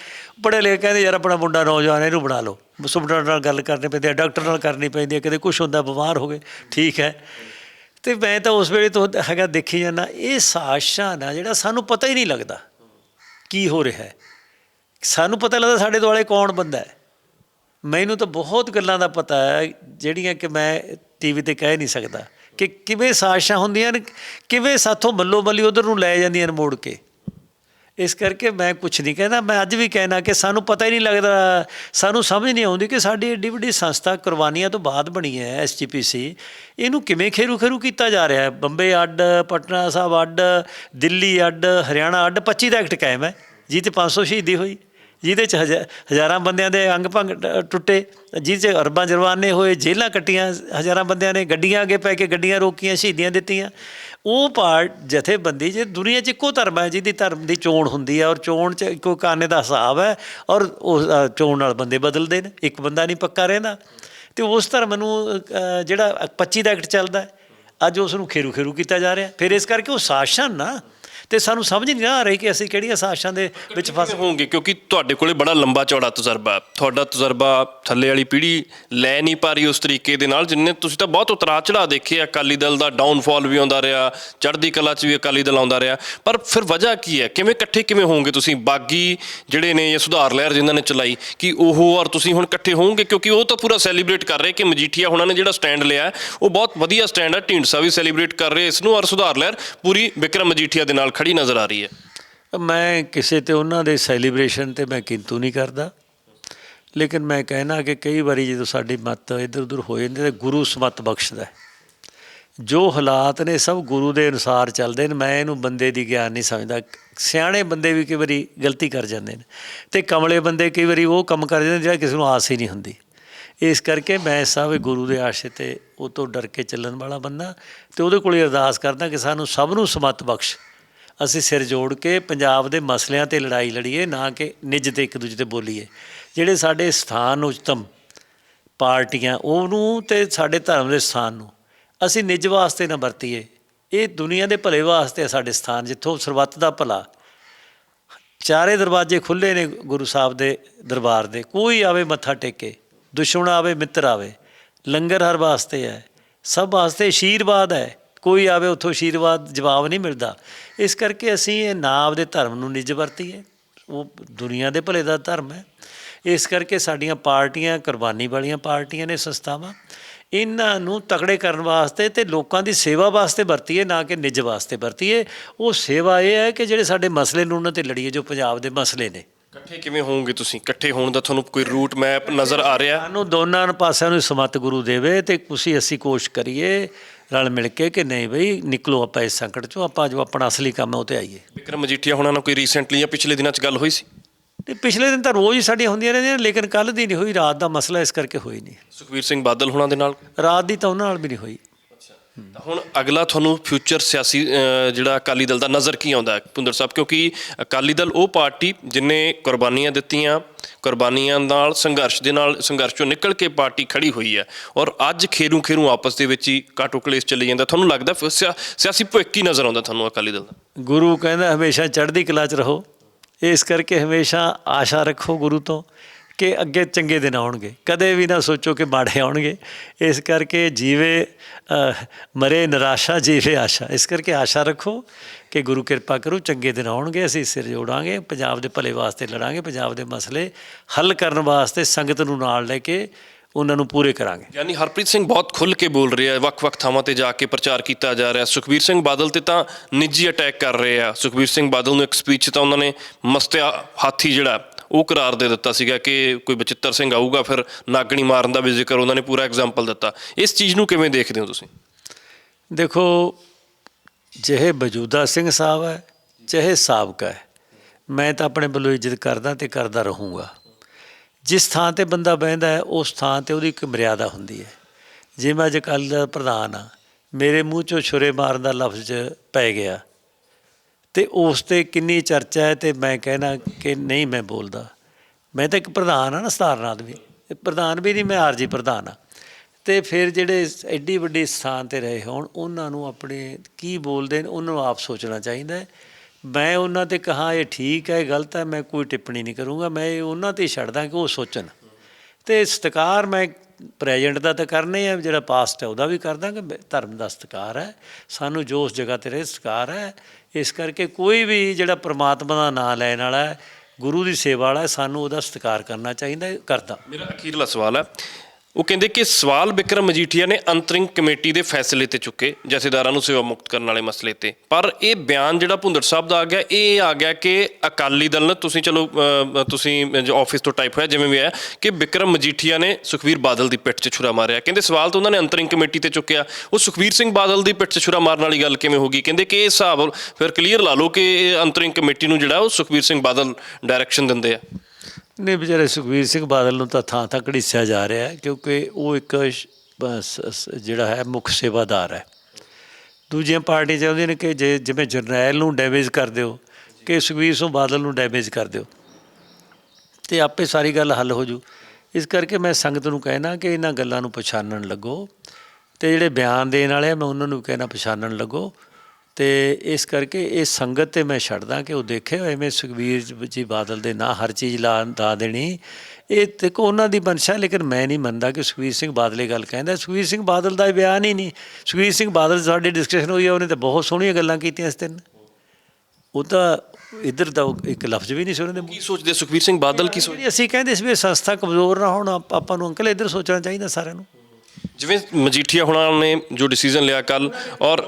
ਬੜੇ ਲੈ ਕਹਿੰਦੇ, ਯਾਰ ਆਪਣਾ ਮੁੰਡਾ ਨੌਜਵਾਨ ਇਹਨੂੰ ਬਣਾ ਲਓ। ਸੁਪਰਡੈਂਟ ਨਾਲ ਗੱਲ ਕਰਨੀ ਪੈਂਦੀ ਹੈ, ਡਾਕਟਰ ਨਾਲ ਕਰਨੀ ਪੈਂਦੀ ਹੈ, ਕਦੇ ਕੁਝ ਹੁੰਦਾ, ਬਿਮਾਰ ਹੋ ਗਏ, ਠੀਕ ਹੈ। ਤੇ ਮੈਂ ਤਾਂ ਉਸ ਵੇਲੇ ਤੋਂ ਹੈਗਾ ਦੇਖੀ ਜਾਂਦਾ, ਇਹ ਸਾਜ਼ਿਸ਼ਾਂ ਨਾ ਜਿਹੜਾ ਸਾਨੂੰ ਪਤਾ ਹੀ ਨਹੀਂ ਲੱਗਦਾ ਕੀ ਹੋ ਰਿਹਾ ਹੈ। ਸਾਨੂੰ ਪਤਾ ਲੱਗਦਾ ਸਾਡੇ ਦੁਆਲੇ ਕੌਣ ਬੰਦਾ ਹੈ। ਮੈਨੂੰ ਤਾਂ ਬਹੁਤ ਗੱਲਾਂ ਦਾ ਪਤਾ ਹੈ, ਜਿਹੜੀਆਂ ਕਿ ਮੈਂ ਟੀਵੀ ਤੇ ਕਹਿ ਨਹੀਂ ਸਕਦਾ। ਕਿ ਕਿਵੇਂ ਸਾਜ਼ਿਸ਼ਾਂ ਹੁੰਦੀਆਂ ਨੇ, ਕਿਵੇਂ ਸਾਥੋਂ ਮੱਲੋ ਮੱਲੀ ਉਧਰ ਨੂੰ ਲੈ ਜਾਂਦੀਆਂ ਨੇ ਮੋੜ ਕੇ। ਇਸ ਕਰਕੇ ਮੈਂ ਕੁਝ ਨਹੀਂ ਕਹਿੰਦਾ, ਮੈਂ ਅੱਜ ਵੀ ਕਹਿਣਾ ਕਿ ਸਾਨੂੰ ਪਤਾ ਹੀ ਨਹੀਂ ਲੱਗਦਾ, ਸਾਨੂੰ ਸਮਝ ਨਹੀਂ ਆਉਂਦੀ ਕਿ ਸਾਡੀ ਏਡੀ ਵੱਡੀ ਸੰਸਥਾ ਕੁਰਬਾਨੀਆਂ ਤੋਂ ਬਾਅਦ ਬਣੀ ਹੈ ਐਸਜੀਪੀਸੀ ਇਹਨੂੰ ਕਿਵੇਂ ਖੇਰੂ ਖੇਰੂ ਕੀਤਾ ਜਾ ਰਿਹਾ ਹੈ? ਬੰਬੇ ਅੱਡ, ਪਟਨਾ ਸਾਹਿਬ ਅੱਡ, ਦਿੱਲੀ ਅੱਡ, ਹਰਿਆਣਾ ਅੱਡ 25 ਦਾ ਐਕਟ ਕਾਇਮ ਹੈ, ਜਿਹਦੇ 'ਚ 500 ਸ਼ਹੀਦੀ ਹੋਈ। ਜਿਹਦੇ ਚ ਹਜ਼ਾ- ਹਜ਼ਾਰਾਂ ਬੰਦਿਆਂ ਦੇ ਅੰਗ ਭੰਗ ਟੁੱਟੇ, ਜਿਹਦੇ ਚ ਅਰਬਾਂ ਜਰਵਾਨੇ ਹੋਏ, ਜੇਲ੍ਹਾਂ ਕੱਟੀਆਂ, ਹਜ਼ਾਰਾਂ ਬੰਦਿਆਂ ਨੇ ਗੱਡੀਆਂ ਅੱਗੇ ਪੈ ਕੇ ਗੱਡੀਆਂ ਰੋਕੀਆਂ, ਸ਼ਹੀਦੀਆਂ ਦਿੱਤੀਆਂ। ਉਹ ਪਾਰਟ ਜਥੇਬੰਦੀ, ਜੇ ਦੁਨੀਆ 'ਚ ਇੱਕੋ ਧਰਮ ਹੈ, ਜਿਹਦੀ ਧਰਮ ਦੀ ਚੋਣ ਹੁੰਦੀ ਹੈ ਔਰ ਚੋਣ 'ਚ ਇੱਕੋ ਕਾਨੇ ਦਾ ਹਿਸਾਬ ਹੈ ਔਰ ਉਹ ਚੋਣ ਨਾਲ ਬੰਦੇ ਬਦਲਦੇ ਨੇ, ਇੱਕ ਬੰਦਾ ਨਹੀਂ ਪੱਕਾ ਰਹਿੰਦਾ। ਤੇ ਉਸ ਧਰਮ ਨੂੰ ਜਿਹੜਾ 25 ਦਾ ਐਕਟ ਚੱਲਦਾ ਅੱਜ ਉਸ ਨੂੰ ਖੇਰੂ ਖੇਰੂ ਕੀਤਾ ਜਾ ਰਿਹਾ। ਫਿਰ ਇਸ ਕਰਕੇ ਉਹ ਸ਼ਾਸਨ ਨਾ ਤੇ ਸਾਨੂੰ ਸਮਝ ਨਹੀਂ ਆ ਰਹੀ ਕਿ ਅਸੀਂ ਕਿਹੜੀਆਂ ਸਾਜ਼ਿਸ਼ਾਂ ਦੇ ਵਿੱਚ ਫਸ
ਹੋਣਗੇ? ਕਿਉਂਕਿ ਤੁਹਾਡੇ ਕੋਲੇ ਬੜਾ ਲੰਬਾ ਚੌੜਾ ਤਜਰਬਾ। ਤੁਹਾਡਾ ਤਜਰਬਾ ਥੱਲੇ ਵਾਲੀ ਪੀੜ੍ਹੀ ਲੈ ਨਹੀਂ ਪਾ ਰਹੀ ਉਸ ਤਰੀਕੇ ਦੇ ਨਾਲ ਜਿੰਨੇ ਤੁਸੀਂ ਤਾਂ ਬਹੁਤ ਉਤਰਾਅ ਚੜਾ ਦੇਖੇ ਅਕਾਲੀ ਦਲ ਦਾ ਡਾਊਨਫਾਲ ਵੀ ਆਉਂਦਾ ਰਿਹਾ ਚੜ੍ਹਦੀ ਕਲਾ 'ਚ ਵੀ ਅਕਾਲੀ ਦਲ ਆਉਂਦਾ ਰਿਹਾ। ਪਰ ਫਿਰ ਵਜ੍ਹਾ ਕੀ ਹੈ? ਕਿਵੇਂ ਇਕੱਠੇ ਕਿਵੇਂ ਹੋਵੋਗੇ ਤੁਸੀਂ? ਬਾਗੀ ਜਿਹੜੇ ਨੇ ਜਾਂ ਸੁਧਾਰ ਲਹਿਰ ਜਿਨ੍ਹਾਂ ਨੇ ਚਲਾਈ ਕਿ ਉਹ ਔਰ ਤੁਸੀਂ ਹੁਣ ਇਕੱਠੇ ਹੋਵੋਗੇ? ਕਿਉਂਕਿ ਉਹ ਤਾਂ ਪੂਰਾ ਸੈਲੀਬ੍ਰੇਟ ਕਰ ਰਹੇ ਕਿ ਮਜੀਠੀਆ ਉਹਨਾਂ ਨੇ ਜਿਹੜਾ ਸਟੈਂਡ ਲਿਆ ਉਹ ਬਹੁਤ ਵਧੀਆ ਸਟੈਂਡ ਹੈ। ਢੀਂਡਸਾ ਵੀ ਸੈਲੀਬ੍ਰੇਟ ਕਰ ਰਹੇ ਇਸ ਨੂੰ ਔਰ ਸੁਧਾਰ ਲਹਿਰ ਪੂਰੀ ਵਿਕਰਮ ਮਜੀਠੀਆ ਦੇ ਨਾਲ ਖੜੀ ਨਜ਼ਰ ਆ ਰਹੀ ਹੈ।
ਮੈਂ ਕਿਸੇ ਤੇ ਉਹਨਾਂ ਦੇ ਸੈਲੀਬ੍ਰੇਸ਼ਨ ਤੇ ਮੈਂ ਕਿੰਤੂ ਨਹੀਂ ਕਰਦਾ। ਲੇਕਿਨ ਮੈਂ ਕਹਿਣਾ ਕਿ ਕਈ ਵਾਰੀ ਜਦੋਂ ਸਾਡੀ ਮਤ ਇੱਧਰ ਉੱਧਰ ਹੋ ਜਾਂਦੀ ਤੇ ਗੁਰੂ ਸਮਤ ਬਖਸ਼ਦਾ ਹੈ। ਜੋ ਹਾਲਾਤ ਨੇ ਸਭ ਗੁਰੂ ਦੇ ਅਨੁਸਾਰ ਚੱਲਦੇ ਨੇ। ਮੈਂ ਇਹਨੂੰ ਬੰਦੇ ਦੀ ਗਿਆਨ ਨਹੀਂ ਸਮਝਦਾ। ਸਿਆਣੇ ਬੰਦੇ ਵੀ ਕਈ ਵਾਰੀ ਗਲਤੀ ਕਰ ਜਾਂਦੇ ਨੇ। ਤੇ ਕਮਲੇ ਬੰਦੇ ਕਈ ਵਾਰੀ ਉਹ ਕੰਮ ਕਰ ਜਾਂਦੇ ਜਿਹੜਾ ਕਿਸੇ ਨੂੰ ਆਸ ਹੀ ਨਹੀਂ ਹੁੰਦੀ। ਇਸ ਕਰਕੇ ਮੈਂ ਸਭ ਗੁਰੂ ਦੇ ਆਸ਼ੇ ਤੇ ਉਹ ਤੋਂ ਡਰ ਕੇ ਚੱਲਣ ਵਾਲਾ ਬੰਦਾ। ਤੇ ਉਹਦੇ ਕੋਲੇ ਅਰਦਾਸ ਕਰਦਾ ਕਿ ਸਾਨੂੰ ਸਭ ਨੂੰ ਸਮਤ ਬਖਸ਼। ਅਸੀਂ ਸਿਰ ਜੋੜ ਕੇ ਪੰਜਾਬ ਦੇ ਮਸਲਿਆਂ ਤੇ ਲੜਾਈ ਲੜੀਏ, ਨਾ ਕਿ ਨਿੱਜ ਤੇ ਇੱਕ ਦੂਜੇ ਤੇ ਬੋਲੀਏ। ਜਿਹੜੇ ਸਾਡੇ ਸਥਾਨ ਉਚਤਮ ਪਾਰਟੀਆਂ, ਉਹਨੂੰ ਤੇ ਸਾਡੇ ਧਰਮ ਦੇ ਸਥਾਨ ਨੂੰ ਅਸੀਂ ਨਿੱਜ ਵਾਸਤੇ ਨਾ ਵਰਤੀਏ। ਇਹ ਦੁਨੀਆ ਦੇ ਭਲੇ ਵਾਸਤੇ ਹੈ ਸਾਡੇ ਸਥਾਨ, ਜਿੱਥੋਂ ਸਰਬੱਤ ਦਾ ਭਲਾ। ਚਾਰੇ ਦਰਵਾਜ਼ੇ ਖੁੱਲੇ ਨੇ ਗੁਰੂ ਸਾਹਿਬ ਦੇ ਦਰਬਾਰ ਦੇ। ਕੋਈ ਆਵੇ ਮੱਥਾ ਟੇਕੇ, ਦੁਸ਼ਮਣ ਆਵੇ, ਮਿੱਤਰ ਆਵੇ, ਲੰਗਰ ਹਰ ਵਾਸਤੇ ਹੈ। ਸਭ ਵਾਸਤੇ ਆਸ਼ੀਰਵਾਦ ਹੈ। ਕੋਈ ਆਵੇ ਉੱਥੋਂ ਆਸ਼ੀਰਵਾਦ ਜਵਾਬ ਨਹੀਂ ਮਿਲਦਾ। ਇਸ ਕਰਕੇ ਅਸੀਂ ਇਹ ਨਾ ਆਪਦੇ ਧਰਮ ਨੂੰ ਨਿੱਜ ਵਰਤੀਏ। ਉਹ ਦੁਨੀਆ ਦੇ ਭਲੇ ਦਾ ਧਰਮ ਹੈ। ਇਸ ਕਰਕੇ ਸਾਡੀਆਂ ਪਾਰਟੀਆਂ ਕੁਰਬਾਨੀ ਵਾਲੀਆਂ ਪਾਰਟੀਆਂ ਨੇ ਸੰਸਥਾਵਾਂ ਇਹਨਾਂ ਨੂੰ ਤਕੜੇ ਕਰਨ ਵਾਸਤੇ ਤੇ ਲੋਕਾਂ ਦੀ ਸੇਵਾ ਵਾਸਤੇ ਵਰਤੀਏ ਨਾ ਕਿ ਨਿੱਜ ਵਾਸਤੇ ਵਰਤੀਏ। ਉਹ ਸੇਵਾ ਇਹ ਹੈ ਕਿ ਜਿਹੜੇ ਸਾਡੇ ਮਸਲੇ ਨੂੰ ਉਹਨਾਂ ਤੇ ਲੜੀਏ ਜੋ ਪੰਜਾਬ ਦੇ ਮਸਲੇ ਨੇ।
ਇਕੱਠੇ ਕਿਵੇਂ ਹੋਵੋਗੇ ਤੁਸੀਂ? ਇਕੱਠੇ ਹੋਣ ਦਾ ਤੁਹਾਨੂੰ ਕੋਈ ਰੂਟ ਮੈਪ ਨਜ਼ਰ ਆ ਰਿਹਾ?
ਸਾਨੂੰ ਦੋਨਾਂ ਪਾਸਿਆਂ ਨੂੰ ਸਮਤ ਗੁਰੂ ਦੇਵੇ ਤੇ ਤੁਸੀਂ ਅਸੀਂ ਕੋਸ਼ਿਸ਼ ਕਰੀਏ ਰਲ ਮਿਲ ਕੇ ਕਿ ਨਹੀਂ ਬਈ ਨਿਕਲੋ ਆਪਾਂ ਇਸ ਸੰਕਟ ਚੋਂ ਆਪਾਂ ਜੋ ਆਪਣਾ ਅਸਲੀ ਕੰਮ ਹੈ ਉਹ ਤੇ ਆਈਏ।
ਵਿਕਰਮ ਮਜੀਠੀਆ ਹੁਣਾਂ ਨਾਲ ਕੋਈ ਰੀਸੈਂਟਲੀ ਜਾਂ ਪਿਛਲੇ ਦਿਨਾਂ 'ਚ ਗੱਲ ਹੋਈ ਸੀ?
ਤੇ ਪਿਛਲੇ ਦਿਨ ਤਾਂ ਰੋਜ਼ ਹੀ ਸਾਡੀਆਂ ਹੁੰਦੀਆਂ ਰਹਿੰਦੀਆਂ ਲੇਕਿਨ ਕੱਲ ਦੀ ਨਹੀਂ ਹੋਈ ਰਾਤ ਦਾ ਮਸਲਾ ਇਸ ਕਰਕੇ ਹੋਈ ਨਹੀਂ।
ਸੁਖਵੀਰ ਸਿੰਘ ਬਾਦਲ ਹੁਣਾਂ ਦੇ ਨਾਲ?
ਰਾਤ ਦੀ ਤਾਂ ਉਹਨਾਂ ਨਾਲ ਵੀ ਨਹੀਂ ਹੋਈ।
ਹੁਣ ਅਗਲਾ ਤੁਹਾਨੂੰ ਫਿਊਚਰ ਸਿਆਸੀ ਜਿਹੜਾ ਅਕਾਲੀ ਦਲ ਦਾ ਨਜ਼ਰ ਕੀ ਆਉਂਦਾ ਹੈ? ਪੁੰਦਰ ਸਾਹਿਬ, ਕਿਉਂਕਿ ਅਕਾਲੀ ਦਲ ਉਹ ਪਾਰਟੀ ਜਿਨੇ ਕੁਰਬਾਨੀਆਂ ਦਿੱਤੀਆਂ, ਕੁਰਬਾਨੀਆਂ ਨਾਲ ਸੰਘਰਸ਼ ਦੇ ਨਾਲ ਸੰਘਰਸ਼ ਚੋਂ ਨਿਕਲ ਕੇ ਪਾਰਟੀ ਖੜੀ ਹੋਈ ਹੈ ਔਰ ਅੱਜ ਖੇਰੂ ਖੇਰੂ ਆਪਸ ਦੇ ਵਿੱਚ ਹੀ ਕਾਟੋ ਕਲੇਸ਼ ਚੱਲੀ ਜਾਂਦਾ। ਤੁਹਾਨੂੰ ਲੱਗਦਾ ਫਿਰ ਸਿਆ- ਸਿਆਸੀ ਭਵਿੱਖ ਕੀ ਨਜ਼ਰ ਆਉਂਦਾ ਤੁਹਾਨੂੰ ਅਕਾਲੀ ਦਲ ਦਾ?
ਗੁਰੂ ਕਹਿੰਦਾ ਹਮੇਸ਼ਾ ਚੜ੍ਹਦੀ ਕਲਾ 'ਚ ਰਹੋ। ਇਸ ਕਰਕੇ ਹਮੇਸ਼ਾ ਆਸ਼ਾ ਰੱਖੋ ਗੁਰੂ ਤੋਂ। ਕਿ ਅੱਗੇ ਚੰਗੇ ਦਿਨ ਆਉਣਗੇ। ਕਦੇ ਵੀ ਨਾ ਸੋਚੋ ਕਿ ਮਾੜੇ ਆਉਣਗੇ। ਇਸ ਕਰਕੇ ਜੀਵੇ ਮਰੇ, ਨਿਰਾਸ਼ਾ ਜੀਵੇ ਆਸ਼ਾ। ਇਸ ਕਰਕੇ ਆਸ਼ਾ ਰੱਖੋ ਕਿ ਗੁਰੂ ਕਿਰਪਾ ਕਰੋ, ਚੰਗੇ ਦਿਨ ਆਉਣਗੇ, ਅਸੀਂ ਸਿਰ ਜੋੜਾਂਗੇ, ਪੰਜਾਬ ਦੇ ਭਲੇ ਵਾਸਤੇ ਲੜਾਂਗੇ, ਪੰਜਾਬ ਦੇ ਮਸਲੇ ਹੱਲ ਕਰਨ ਵਾਸਤੇ ਸੰਗਤ ਨੂੰ ਨਾਲ ਲੈ ਕੇ ਉਹਨਾਂ ਨੂੰ ਪੂਰੇ ਕਰਾਂਗੇ।
ਯਾਨੀ ਹਰਪ੍ਰੀਤ ਸਿੰਘ ਬਹੁਤ ਖੁੱਲ ਕੇ ਬੋਲ ਰਿਹਾ ਹੈ, ਵੱਖ-ਵੱਖ ਥਾਵਾਂ ਤੇ ਜਾ ਕੇ ਪ੍ਰਚਾਰ ਕੀਤਾ ਜਾ ਰਿਹਾ ਸੁਖਬੀਰ ਸਿੰਘ ਬਾਦਲ ਤੇ ਤਾਂ ਨਿੱਜੀ ਅਟੈਕ ਕਰ ਰਹੇ ਆ। ਸੁਖਬੀਰ ਸਿੰਘ ਬਾਦਲ ਨੂੰ ਇੱਕ ਸਪੀਚ ਤਾਂ ਉਹਨਾਂ ਨੇ ਮਸਤਿਆ ਹਾਥੀ ਜਿਹੜਾ ਉਹ ਕਰਾਰ ਦੇ ਦਿੱਤਾ ਸੀਗਾ ਕਿ ਕੋਈ ਬਚਿੱਤਰ ਸਿੰਘ ਆਊਗਾ, ਫਿਰ ਨਾਗਣੀ ਮਾਰਨ ਦਾ ਵੀ ਜ਼ਿਕਰ ਉਹਨਾਂ ਨੇ ਪੂਰਾ ਐਗਜ਼ਾਮਪਲ ਦਿੱਤਾ। ਇਸ ਚੀਜ਼ ਨੂੰ ਕਿਵੇਂ ਦੇਖਦੇ ਹੋ ਤੁਸੀਂ?
ਦੇਖੋ, ਜਿਹੇ ਬਜੂਦਾ ਸਿੰਘ ਸਾਹਿਬ ਹੈ ਚਾਹੇ ਸਾਬਕਾ ਹੈ, ਮੈਂ ਤਾਂ ਆਪਣੇ ਵੱਲੋਂ ਇੱਜ਼ਤ ਕਰਦਾ ਤੇ ਕਰਦਾ ਰਹੂੰਗਾ। ਜਿਸ ਥਾਂ ਤੇ ਬੰਦਾ ਬਹਿੰਦਾ ਹੈ, ਉਸ ਥਾਂ ਤੇ ਉਹਦੀ ਇੱਕ ਮਰਿਆਦਾ ਹੁੰਦੀ ਹੈ। ਜੇ ਮੈਂ ਅੱਜ ਕੱਲ੍ਹ ਦਾ ਪ੍ਰਧਾਨ ਆ ਮੇਰੇ ਮੂੰਹ ਚੋਂ ਛੁਰੇ ਮਾਰਨ ਦਾ ਲਫ਼ਜ਼ ਪੈ ਗਿਆ ਤੇ ਉਸ ਤੇ ਕਿੰਨੀ ਚਰਚਾ ਹੈ ਤੇ ਮੈਂ ਕਹਿਣਾ ਕਿ ਨਹੀਂ ਮੈਂ ਬੋਲਦਾ। ਮੈਂ ਤਾਂ ਇੱਕ ਪ੍ਰਧਾਨ ਆ ਨਾ ਸਧਾਰਨ ਆਦਮੀ। ਪ੍ਰਧਾਨ ਵੀ ਨਹੀਂ, ਮੈਂ ਆਰਜੀ ਪ੍ਰਧਾਨ ਆ। ਤੇ ਫਿਰ ਜਿਹੜੇ ਐਡੀ ਵੱਡੀ ਸਥਾਨ ਤੇ ਰਹੇ ਹੋਣ, ਉਹਨਾਂ ਨੂੰ ਆਪਣੇ ਕੀ ਬੋਲਦੇ ਨੇ, ਉਹਨਾਂ ਨੂੰ ਆਪ ਸੋਚਣਾ ਚਾਹੀਦਾ ਹੈ। ਮੈਂ ਉਹਨਾਂ ਤੇ ਕਹਾ, ਇਹ ਠੀਕ ਹੈ ਇਹ ਗਲਤ ਹੈ, ਮੈਂ ਕੋਈ ਟਿੱਪਣੀ ਨਹੀਂ ਕਰੂੰਗਾ, ਮੈਂ ਇਹ ਉਹਨਾਂ ਤੇ ਛੱਡਦਾ ਕਿ ਉਹ ਸੋਚਣ। ਤੇ ਸਤਿਕਾਰ ਮੈਂ ਪ੍ਰੈਜ਼ੈਂਟ ਦਾ ਤਾਂ ਕਰਨੇ ਆ, ਜਿਹੜਾ ਪਾਸਟ ਹੈ ਉਹਦਾ ਵੀ ਕਰਦਾ ਕਿ ਧਰਮ ਦਾ ਸਤਿਕਾਰ ਹੈ। ਸਾਨੂੰ ਜੋ ਉਸ ਜਗ੍ਹਾ ਤੇ ਰਹੇ, ਸਤਿਕਾਰ ਹੈ। ਇਸ ਕਰਕੇ ਕੋਈ ਵੀ ਜਿਹੜਾ ਪ੍ਰਮਾਤਮਾ ਦਾ ਨਾਮ ਲੈਣ ਵਾਲਾ ਹੈ, ਗੁਰੂ ਦੀ ਸੇਵਾ ਵਾਲਾ ਹੈ, ਸਾਨੂੰ ਉਹਦਾ ਸਤਿਕਾਰ ਕਰਨਾ ਚਾਹੀਦਾ ਕਰਦਾ।
ਮੇਰਾ ਅਖੀਰਲਾ ਸਵਾਲ ਹੈ ਉਹ ਕਹਿੰਦੇ ਕਿ ਸਵਾਲ ਵਿਕਰਮ ਮਜੀਠੀਆ ਨੇ ਅੰਤਰਿੰਗ ਕਮੇਟੀ ਦੇ ਫੈਸਲੇ ਤੇ ਚੁੱਕੇ, ਜਥੇਦਾਰਾਂ ਨੂੰ ਸੇਵਾ ਮੁਕਤ ਕਰਨ ਵਾਲੇ ਮਸਲੇ ਤੇ। ਪਰ ਇਹ ਬਿਆਨ ਜਿਹੜਾ ਭੁੰਦੜ ਸਾਹਿਬ ਦਾ ਆ ਗਿਆ, ਇਹ ਆ ਗਿਆ ਕਿ ਅਕਾਲੀ ਦਲ ਨੇ, ਤੁਸੀਂ ਚਲੋ ਤੁਸੀਂ ਜੋ ਆਫਿਸ ਤੋਂ ਟਾਈਪ ਹੋਇਆ, ਜਿਵੇਂ ਵੀ ਆਇਆ, ਕਿ ਵਿਕਰਮ ਮਜੀਠੀਆ ਨੇ ਸੁਖਵੀਰ ਬਾਦਲ ਦੀ ਪਿੱਠ 'ਚ ਛੁਰਾ ਮਾਰਿਆ। ਕਹਿੰਦੇ ਸਵਾਲ ਤਾਂ ਉਹਨਾਂ ਨੇ ਅੰਤਰਿੰਗ ਕਮੇਟੀ ਤੇ ਚੁੱਕਿਆ। ਉਹ ਸੁਖਵੀਰ ਸਿੰਘ ਬਾਦਲ ਦੀ ਪਿੱਠ 'ਚ ਛੁਰਾ ਮਾਰਨ ਵਾਲੀ ਗੱਲ ਕਿਵੇਂ ਹੋ ਗਈ? ਕਹਿੰਦੇ ਕਿ ਇਹ ਹਿਸਾਬ ਫਿਰ ਕਲੀਅਰ ਲਾ ਲਓ ਕਿ ਇਹ ਅੰਤਰਿੰਗ ਕਮੇਟੀ ਨੂੰ ਜਿਹੜਾ ਉਹ ਸੁਖਵੀਰ ਸਿੰਘ ਬਾਦਲ ਡਾਇਰੈਕਸ਼ਨ ਦਿੰਦੇ ਆ।
ਨੇ ਵਿਚਾਰੇ ਸੁਖਬੀਰ ਸਿੰਘ ਬਾਦਲ ਨੂੰ ਤਾਂ ਥਾਂ ਥਾਂ ਘੜੀਸਿਆ ਜਾ ਰਿਹਾ ਹੈ, ਕਿਉਂਕਿ ਉਹ ਇੱਕ ਸ਼- ਜਿਹੜਾ ਹੈ ਮੁੱਖ ਸੇਵਾਦਾਰ ਹੈ। ਦੂਜੀਆਂ ਪਾਰਟੀਆਂ ਚਾਹੁੰਦੀਆਂ ਨੇ ਕਿ ਜੇ ਜਿਵੇਂ ਜਰਨੈਲ ਨੂੰ ਡੈਮੇਜ ਕਰ ਦਿਓ, ਕਿ ਸੁਖਬੀਰ ਸਿੰਘ ਬਾਦਲ ਨੂੰ ਡੈਮੇਜ ਕਰ ਦਿਓ। ਤੇ ਆਪੇ ਸਾਰੀ ਗੱਲ ਹੱਲ ਹੋ ਜੂ। ਇਸ ਕਰਕੇ ਮੈਂ ਸੰਗਤ ਨੂੰ ਕਹਿਣਾ ਕਿ ਇਹਨਾਂ ਗੱਲਾਂ ਨੂੰ ਪਛਾਣਨ ਲੱਗੋ। ਤੇ ਜਿਹੜੇ ਬਿਆਨ ਦੇਣ ਵਾਲੇ ਆ, ਮੈਂ ਉਹਨਾਂ ਨੂੰ ਕਹਿਣਾ ਪਛਾਣਨ ਲੱਗੋ। ਤੇ ਇਸ ਕਰਕੇ ਇਹ ਸੰਗਤ ਤੇ ਮੈਂ ਛੱਡਦਾ ਕਿ ਉਹ ਦੇਖੇ ਐਵੇਂ ਸੁਖਬੀਰ ਜੀ ਬਾਦਲ ਦੇ ਨਾਂ ਹਰ ਚੀਜ਼ ਲਾ ਦਾ ਦੇਣੀ। ਇਹ ਦੇਖੋ ਉਹਨਾਂ ਦੀ ਮਨਸ਼ਾ ਲੇਕਿਨ ਮੈਂ ਨਹੀਂ ਮੰਨਦਾ ਕਿ ਸੁਖਬੀਰ ਸਿੰਘ ਬਾਦਲ ਗੱਲ ਕਹਿੰਦਾ। ਸੁਖਬੀਰ ਸਿੰਘ ਬਾਦਲ ਦਾ ਬਿਆਨ ਹੀ ਨਹੀਂ। ਸੁਖਬੀਰ ਸਿੰਘ ਬਾਦਲ ਸਾਡੀ ਡਿਸਕਸ਼ਨ ਹੋਈ ਹੈ ਉਹਨੇ ਤਾਂ ਬਹੁਤ ਸੋਹਣੀਆਂ ਗੱਲਾਂ ਕੀਤੀਆਂ ਇਸ ਦਿਨ। ਉਹ ਤਾਂ ਇੱਧਰ ਦਾ ਇੱਕ ਲਫ਼ਜ਼ ਵੀ ਨਹੀਂ ਸੀ ਉਹਨਾਂ ਦੇ ਮੂੰਹ
ਕੀ ਸੋਚਦੇ ਸੁਖਬੀਰ ਸਿੰਘ ਬਾਦਲ ਕੀ ਸੋਚ
ਜਿਹੜੀ ਅਸੀਂ ਕਹਿੰਦੇ ਸੀ ਵੀ ਸੰਸਥਾ ਕਮਜ਼ੋਰ ਨਾ ਹੋਣ ਆਪਾਂ ਨੂੰ ਅੰਕਲ ਇੱਧਰ ਸੋਚਣਾ ਚਾਹੀਦਾ ਸਾਰਿਆਂ ਨੂੰ।
ਜਿਵੇਂ ਮਜੀਠੀਆ ਹੁਣਾਂ ਨੇ ਜੋ ਡਿਸੀਜਨ ਲਿਆ ਕੱਲ ਔਰ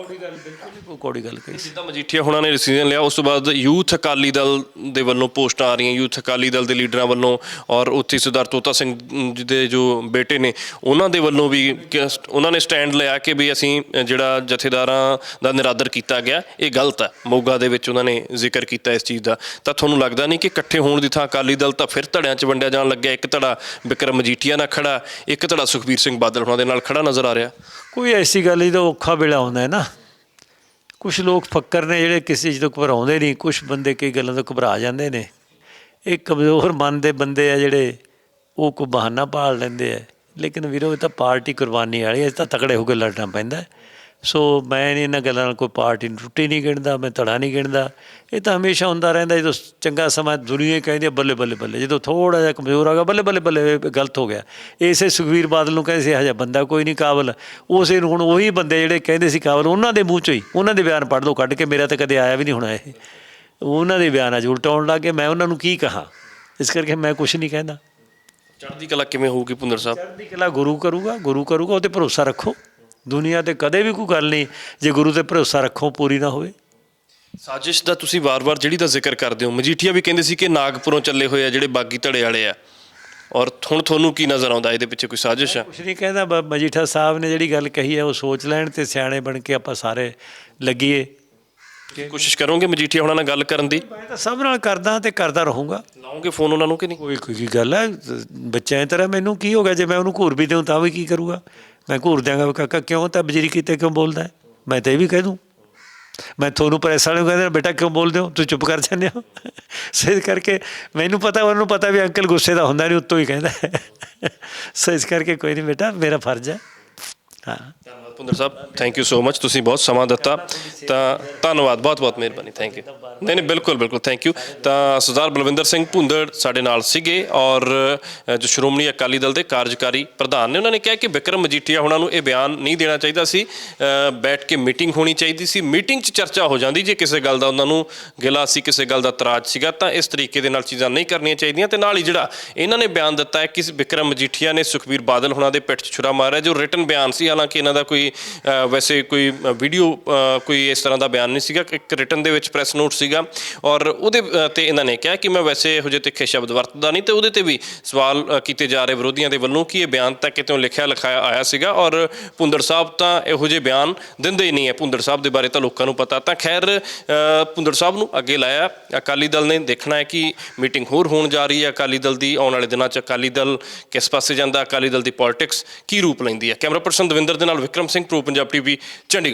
ਕੋੜੀ ਗੱਲ ਕਹੀ ਸੀ।
ਜਿੱਦਾਂ ਮਜੀਠੀਆ ਹੁਣਾਂ ਨੇ ਡਿਸੀਜਨ ਲਿਆ ਉਸ ਤੋਂ ਬਾਅਦ ਯੂਥ ਅਕਾਲੀ ਦਲ ਦੇ ਵੱਲੋਂ ਪੋਸਟਾਂ ਆ ਰਹੀਆਂ ਯੂਥ ਅਕਾਲੀ ਦਲ ਦੇ ਲੀਡਰਾਂ ਵੱਲੋਂ ਔਰ ਉੱਥੇ ਸਰਦਾਰ ਤੋਤਾ ਸਿੰਘ ਜੀ ਦੇ ਜੋ ਬੇਟੇ ਨੇ ਉਹਨਾਂ ਦੇ ਵੱਲੋਂ ਵੀ ਕਿ ਉਹਨਾਂ ਨੇ ਸਟੈਂਡ ਲਿਆ ਕਿ ਵੀ ਅਸੀਂ ਜਿਹੜਾ ਜਥੇਦਾਰਾਂ ਦਾ ਨਿਰਾਦਰ ਕੀਤਾ ਗਿਆ ਇਹ ਗਲਤ ਹੈ। ਮੋਗਾ ਦੇ ਵਿੱਚ ਉਹਨਾਂ ਨੇ ਜ਼ਿਕਰ ਕੀਤਾ ਇਸ ਚੀਜ਼ ਦਾ। ਤਾਂ ਤੁਹਾਨੂੰ ਲੱਗਦਾ ਨਹੀਂ ਕਿ ਇਕੱਠੇ ਹੋਣ ਦੀ ਥਾਂ ਅਕਾਲੀ ਦਲ ਤਾਂ ਫਿਰ ਧੜਿਆਂ 'ਚ ਵੰਡਿਆ ਜਾਣ ਲੱਗਿਆ? ਇੱਕ ਧੜਾ ਵਿਕਰਮ ਮਜੀਠੀਆ ਨਾਲ ਖੜਾ ਇੱਕ ਧੜਾ ਸੁਖਬੀਰ ਸਿੰਘ ਬਾਦਲ ਹੁਣਾਂ ਦੇ ਨਾਲ ਖੜਾ ਨਜ਼ਰ ਆ ਰਿਹਾ।
ਕੋਈ ਐਸੀ ਗੱਲ ਜਦੋਂ ਔਖਾ ਵੇਲਾ ਆਉਂਦਾ ਹੈ ਨਾ। ਕੁਝ ਲੋਕ ਫੱਕਰ ਨੇ ਜਿਹੜੇ ਕਿਸੇ ਚੀਜ਼ ਤੋਂ ਘਬਰਾਉਂਦੇ ਨਹੀਂ ਕੁਝ ਬੰਦੇ ਕਈ ਗੱਲਾਂ ਤੋਂ ਘਬਰਾ ਜਾਂਦੇ ਨੇ। ਇਹ ਕਮਜ਼ੋਰ ਮਨ ਦੇ ਬੰਦੇ ਆ ਜਿਹੜੇ, ਉਹ ਕੋਈ ਬਹਾਨਾ ਭਾਲ ਲੈਂਦੇ ਆ। ਲੇਕਿਨ ਵੀਰੋ, ਇਹ ਤਾਂ ਪਾਰਟੀ ਕੁਰਬਾਨੀ ਵਾਲੀ ਹੈ ਇਹ ਤਾਂ ਤਕੜੇ ਹੋ ਕੇ ਲੜਨਾ ਪੈਂਦਾ। ਹੈ। ਸੋ ਮੈਂ ਨਹੀਂ ਇਹਨਾਂ ਗੱਲਾਂ ਨਾਲ ਕੋਈ ਪਾਰਟੀ ਨੂੰ ਟੁੱਟੀ ਨਹੀਂ ਗਿਣਦਾ ਮੈਂ ਧੜਾ ਨਹੀਂ ਗਿਣਦਾ। ਇਹ ਤਾਂ ਹਮੇਸ਼ਾ ਹੁੰਦਾ ਰਹਿੰਦਾ ਜਦੋਂ ਚੰਗਾ ਸਮਾਂ ਦੁਨੀਆ ਕਹਿੰਦੀ ਬੱਲੇ ਬੱਲੇ ਬੱਲੇ। ਜਦੋਂ ਥੋੜਾ ਜਿਹਾ ਕਮਜ਼ੋਰ ਆ ਗਿਆ ਬੱਲੇ ਬੱਲੇ ਬੱਲੇ ਗਲਤ ਹੋ ਗਿਆ। ਇਸੇ ਸੁਖਵੀਰ ਬਾਦਲ ਨੂੰ ਕਹਿੰਦੇ ਸੀ ਹਜਾ ਬੰਦਾ ਕੋਈ ਨਹੀਂ ਕਾਬਲ। ਉਸੇ ਨੂੰ ਹੁਣ ਉਹੀ ਬੰਦੇ ਜਿਹੜੇ ਕਹਿੰਦੇ ਸੀ ਕਾਬਲ ਉਹਨਾਂ ਦੇ ਮੂੰਹ ਚੋਂ ਹੀ ਉਹਨਾਂ ਦੇ ਬਿਆਨ ਪੜ੍ਹ ਲਓ ਕੱਢ ਕੇ ਮੇਰਾ ਤਾਂ ਕਦੇ ਆਇਆ ਵੀ ਨਹੀਂ ਹੋਣਾ ਇਹ। ਉਹਨਾਂ ਦੇ ਬਿਆਨ ਅੱਜ ਉਲਟਾਉਣ ਲੱਗੇ ਮੈਂ ਉਹਨਾਂ ਨੂੰ ਕੀ ਕਹਾ? ਇਸ ਕਰਕੇ ਮੈਂ ਕੁਝ ਨਹੀਂ ਕਹਿੰਦਾ।
ਚੜ੍ਹਦੀ ਕਲਾ ਕਿਵੇਂ ਹੋਊਗੀ ਭੁੰਦਰ ਸਾਹਿਬ?
ਚੜ੍ਹਦੀ ਕਲਾ ਗੁਰੂ ਕਰੂਗਾ ਗੁਰੂ ਕਰੂਗਾ ਉਹ ਤੇ ਭਰੋਸਾ ਰੱਖੋ। ਦੁਨੀਆ ਤੇ ਕਦੇ ਵੀ ਕੋਈ ਗੱਲ ਨਹੀਂ ਜੇ ਗੁਰੂ ਤੇ ਭਰੋਸਾ ਰੱਖੋ ਪੂਰੀ ਨਾ ਹੋਵੇ।
ਸਾਜ਼ਿਸ਼ ਦਾ ਤੁਸੀਂ ਵਾਰ-ਵਾਰ ਜਿਹੜੀ ਦਾ ਜ਼ਿਕਰ ਕਰਦੇ ਹੋ ਮਜੀਠੀਆ ਵੀ ਕਹਿੰਦੇ ਸੀ ਕਿ ਨਾਗਪੁਰੋਂ ਚੱਲੇ ਹੋਏ ਆ ਜਿਹੜੇ ਬਾਗੀ ਧੜੇ ਵਾਲੇ ਆ। ਔਰ ਹੁਣ ਤੁਹਾਨੂੰ ਕੀ ਨਜ਼ਰ ਆਉਂਦਾ ਇਹਦੇ ਪਿੱਛੇ ਕੋਈ ਸਾਜ਼ਿਸ਼ ਆ?
ਕੁਛ ਨਹੀਂ ਕਹਿੰਦਾ ਮਜੀਠਾ ਸਾਹਿਬ ਨੇ ਜਿਹੜੀ ਗੱਲ ਕਹੀ ਹੈ ਉਹ ਸੋਚ ਲੈਣ ਤੇ ਸਿਆਣੇ ਬਣ ਕੇ ਆਪਾਂ ਸਾਰੇ ਲੱਗੀਏ।
ਕੋਸ਼ਿਸ਼ ਕਰੋਗੇ ਮਜੀਠੀਆ ਹੁਣਾਂ ਨਾਲ ਗੱਲ ਕਰਨ ਦੀ?
ਮੈਂ ਤਾਂ ਸਭ ਨਾਲ ਕਰਦਾ ਤੇ ਕਰਦਾ ਰਹੂੰਗਾ।
ਲਾਓਗੇ ਫੋਨ ਉਹਨਾਂ ਨੂੰ ਕਿ ਨਹੀਂ?
ਕੋਈ ਕੋਈ ਗੱਲ ਹੈ ਬੱਚਿਆਂ ਦੀ ਤਰ੍ਹਾਂ ਮੈਨੂੰ ਕੀ ਹੋ ਗਿਆ ਜੇ ਮੈਂ ਉਹਨੂੰ ਘੂਰ ਵੀ ਦਿਉਂ ਤਾਂ ਵੀ ਕੀ ਕਰੂਗਾ? ਮੈਂ ਘੂਰ ਦਿਆਂਗਾ ਵੀ ਕਾਕਾ ਕਿਉਂ ਤਾਂ ਬਜਰੀ ਕੀਤੇ ਕਿਉਂ ਬੋਲਦਾ ਮੈਂ ਤਾਂ ਇਹ ਵੀ ਕਹਿ ਦੂੰ। ਮੈਂ ਤੁਹਾਨੂੰ ਪ੍ਰੈਸ ਵਾਲੇ ਨੂੰ ਕਹਿੰਦਾ ਬੇਟਾ ਕਿਉਂ ਬੋਲਦੇ ਹੋ ਤੂੰ ਚੁੱਪ ਕਰ ਜਾਂਦੇ ਹੋ। ਸੋ ਇਸ ਕਰਕੇ ਮੈਨੂੰ ਪਤਾ, ਉਹਨੂੰ ਪਤਾ ਵੀ ਅੰਕਲ ਗੁੱਸੇ ਦਾ ਹੁੰਦਾ ਨਹੀਂ, ਉੱਤੋਂ ਹੀ ਕਹਿੰਦਾ ਸੋ ਇਸ ਕਰਕੇ ਕੋਈ ਨਹੀਂ ਬੇਟਾ, ਮੇਰਾ ਫਰਜ਼ ਹੈ। ਹਾਂ।
Bhundar Sahib thank you so much ਤੁਸੀਂ ਬਹੁਤ ਸਮਾਂ ਦਿੱਤਾ। ਤਾਂ ਧੰਨਵਾਦ, ਬਹੁਤ ਬਹੁਤ ਮਿਹਰਬਾਨੀ ਥੈਂਕ ਯੂ ਨਹੀਂ ਨਹੀਂ, ਬਿਲਕੁਲ ਬਿਲਕੁਲ ਥੈਂਕ ਯੂ ਤਾਂ ਸਰਦਾਰ ਬਲਵਿੰਦਰ ਸਿੰਘ ਭੁੰਦੜ ਸਾਡੇ ਨਾਲ ਸੀਗੇ ਔਰ ਜੋ ਸ਼੍ਰੋਮਣੀ ਅਕਾਲੀ ਦਲ ਦੇ ਕਾਰਜਕਾਰੀ ਪ੍ਰਧਾਨ ਨੇ, ਉਹਨਾਂ ਨੇ ਕਿਹਾ ਕਿ ਵਿਕਰਮ ਮਜੀਠੀਆ ਉਹਨਾਂ ਨੂੰ ਇਹ ਬਿਆਨ ਨਹੀਂ ਦੇਣਾ ਚਾਹੀਦਾ ਸੀ। ਬੈਠ ਕੇ ਮੀਟਿੰਗ ਹੋਣੀ ਚਾਹੀਦੀ ਸੀ। ਮੀਟਿੰਗ 'ਚ ਚਰਚਾ ਹੋ ਜਾਂਦੀ, ਜੇ ਕਿਸੇ ਗੱਲ ਦਾ ਉਹਨਾਂ ਨੂੰ ਗਿਲਾ ਸੀ, ਕਿਸੇ ਗੱਲ ਦਾ ਤਰਾਜ ਸੀਗਾ, ਤਾਂ ਇਸ ਤਰੀਕੇ ਦੇ ਨਾਲ ਚੀਜ਼ਾਂ ਨਹੀਂ ਕਰਨੀਆਂ ਚਾਹੀਦੀਆਂ। ਤੇ ਨਾਲ ਹੀ ਜਿਹੜਾ ਇਹਨਾਂ ਨੇ ਬਿਆਨ ਦਿੱਤਾ ਹੈ ਕਿ ਵਿਕਰਮ ਮਜੀਠੀਆ ਨੇ ਸੁਖਬੀਰ ਬਾਦਲ ਹੁਣਾਂ ਦੇ ਪਿੱਠ 'ਚ ਛੁਰਾ ਮਾਰਿਆ, ਜੋ ਰਿਟਨ ਬਿਆਨ ਸੀ, ਹਾਲਾਂਕਿ ਇਹਨਾਂ ਦਾ ਕੋਈ ਅ, ਵੈਸੇ ਕੋਈ ਵੀਡੀਓ ਕੋਈ ਇਸ ਤਰ੍ਹਾਂ ਦਾ ਬਿਆਨ ਨਹੀਂ ਸੀਗਾ ਇੱਕ ਰਿਟਨ ਦੇ ਵਿੱਚ ਪ੍ਰੈਸ ਨੋਟ ਸੀਗਾ। ਔਰ ਉਹਦੇ ਤੇ ਇਹਨਾਂ ਨੇ ਕਿਹਾ ਕਿ ਮੈਂ ਵੈਸੇ ਇਹੋ ਜਿਹੇ ਤਿੱਖੇ ਸ਼ਬਦ ਵਰਤਦਾ ਨਹੀਂ ਤੇ ਉਹਦੇ ਤੇ ਵੀ ਸਵਾਲ ਕੀਤੇ ਜਾ ਰਹੇ ਵਿਰੋਧੀਆਂ ਦੇ ਵੱਲੋਂ ਕਿ ਇਹ ਬਿਆਨ ਤਾਂ ਕਿਤੇੋਂ ਲਿਖਿਆ ਲਿਖਾਇਆ ਆਇਆ ਸੀਗਾ। ਔਰ ਭੁੰਦੜ ਸਾਹਿਬ ਤਾਂ ਇਹੋ ਜਿਹੇ ਬਿਆਨ ਦਿੰਦੇ ਹੀ ਨਹੀਂ ਹੈ। ਭੁੰਦੜ ਸਾਹਿਬ ਦੇ ਬਾਰੇ ਤਾਂ ਲੋਕਾਂ ਨੂੰ ਪਤਾ। ਤਾਂ ਖੈਰ ਅ, ਭੁੰਦੜ ਸਾਹਿਬ ਨੂੰ ਅੱਗੇ ਲਾਇਆ। ਅਕਾਲੀ ਦਲ ਨੇ ਦੇਖਣਾ ਹੈ ਕਿ ਮੀਟਿੰਗ ਹੋਰ ਹੋਣ ਜਾ ਰਹੀ ਹੈ ਅਕਾਲੀ ਦਲ ਦੀ। ਆਉਣ ਵਾਲੇ ਦਿਨਾਂ 'ਚ ਅਕਾਲੀ ਦਲ ਕਿਸ ਪਾਸੇ ਜਾਂਦਾ ਅਕਾਲੀ ਦਲ ਦੀ ਪੋਲਿਟਿਕਸ ਕੀ ਰੂਪ ਲੈਂਦੀ ਹੈ? ਕੈਮਰਾ ਪਰਸਨ ਦਵਿੰਦਰ ਦੇ ਨਾਲ ਵਿਕਰਮ ਸਿੰਘ ਪ੍ਰੋ ਪੰਜਾਬ ਟੀਵੀ ਚੰਡੀਗੜ੍ਹ।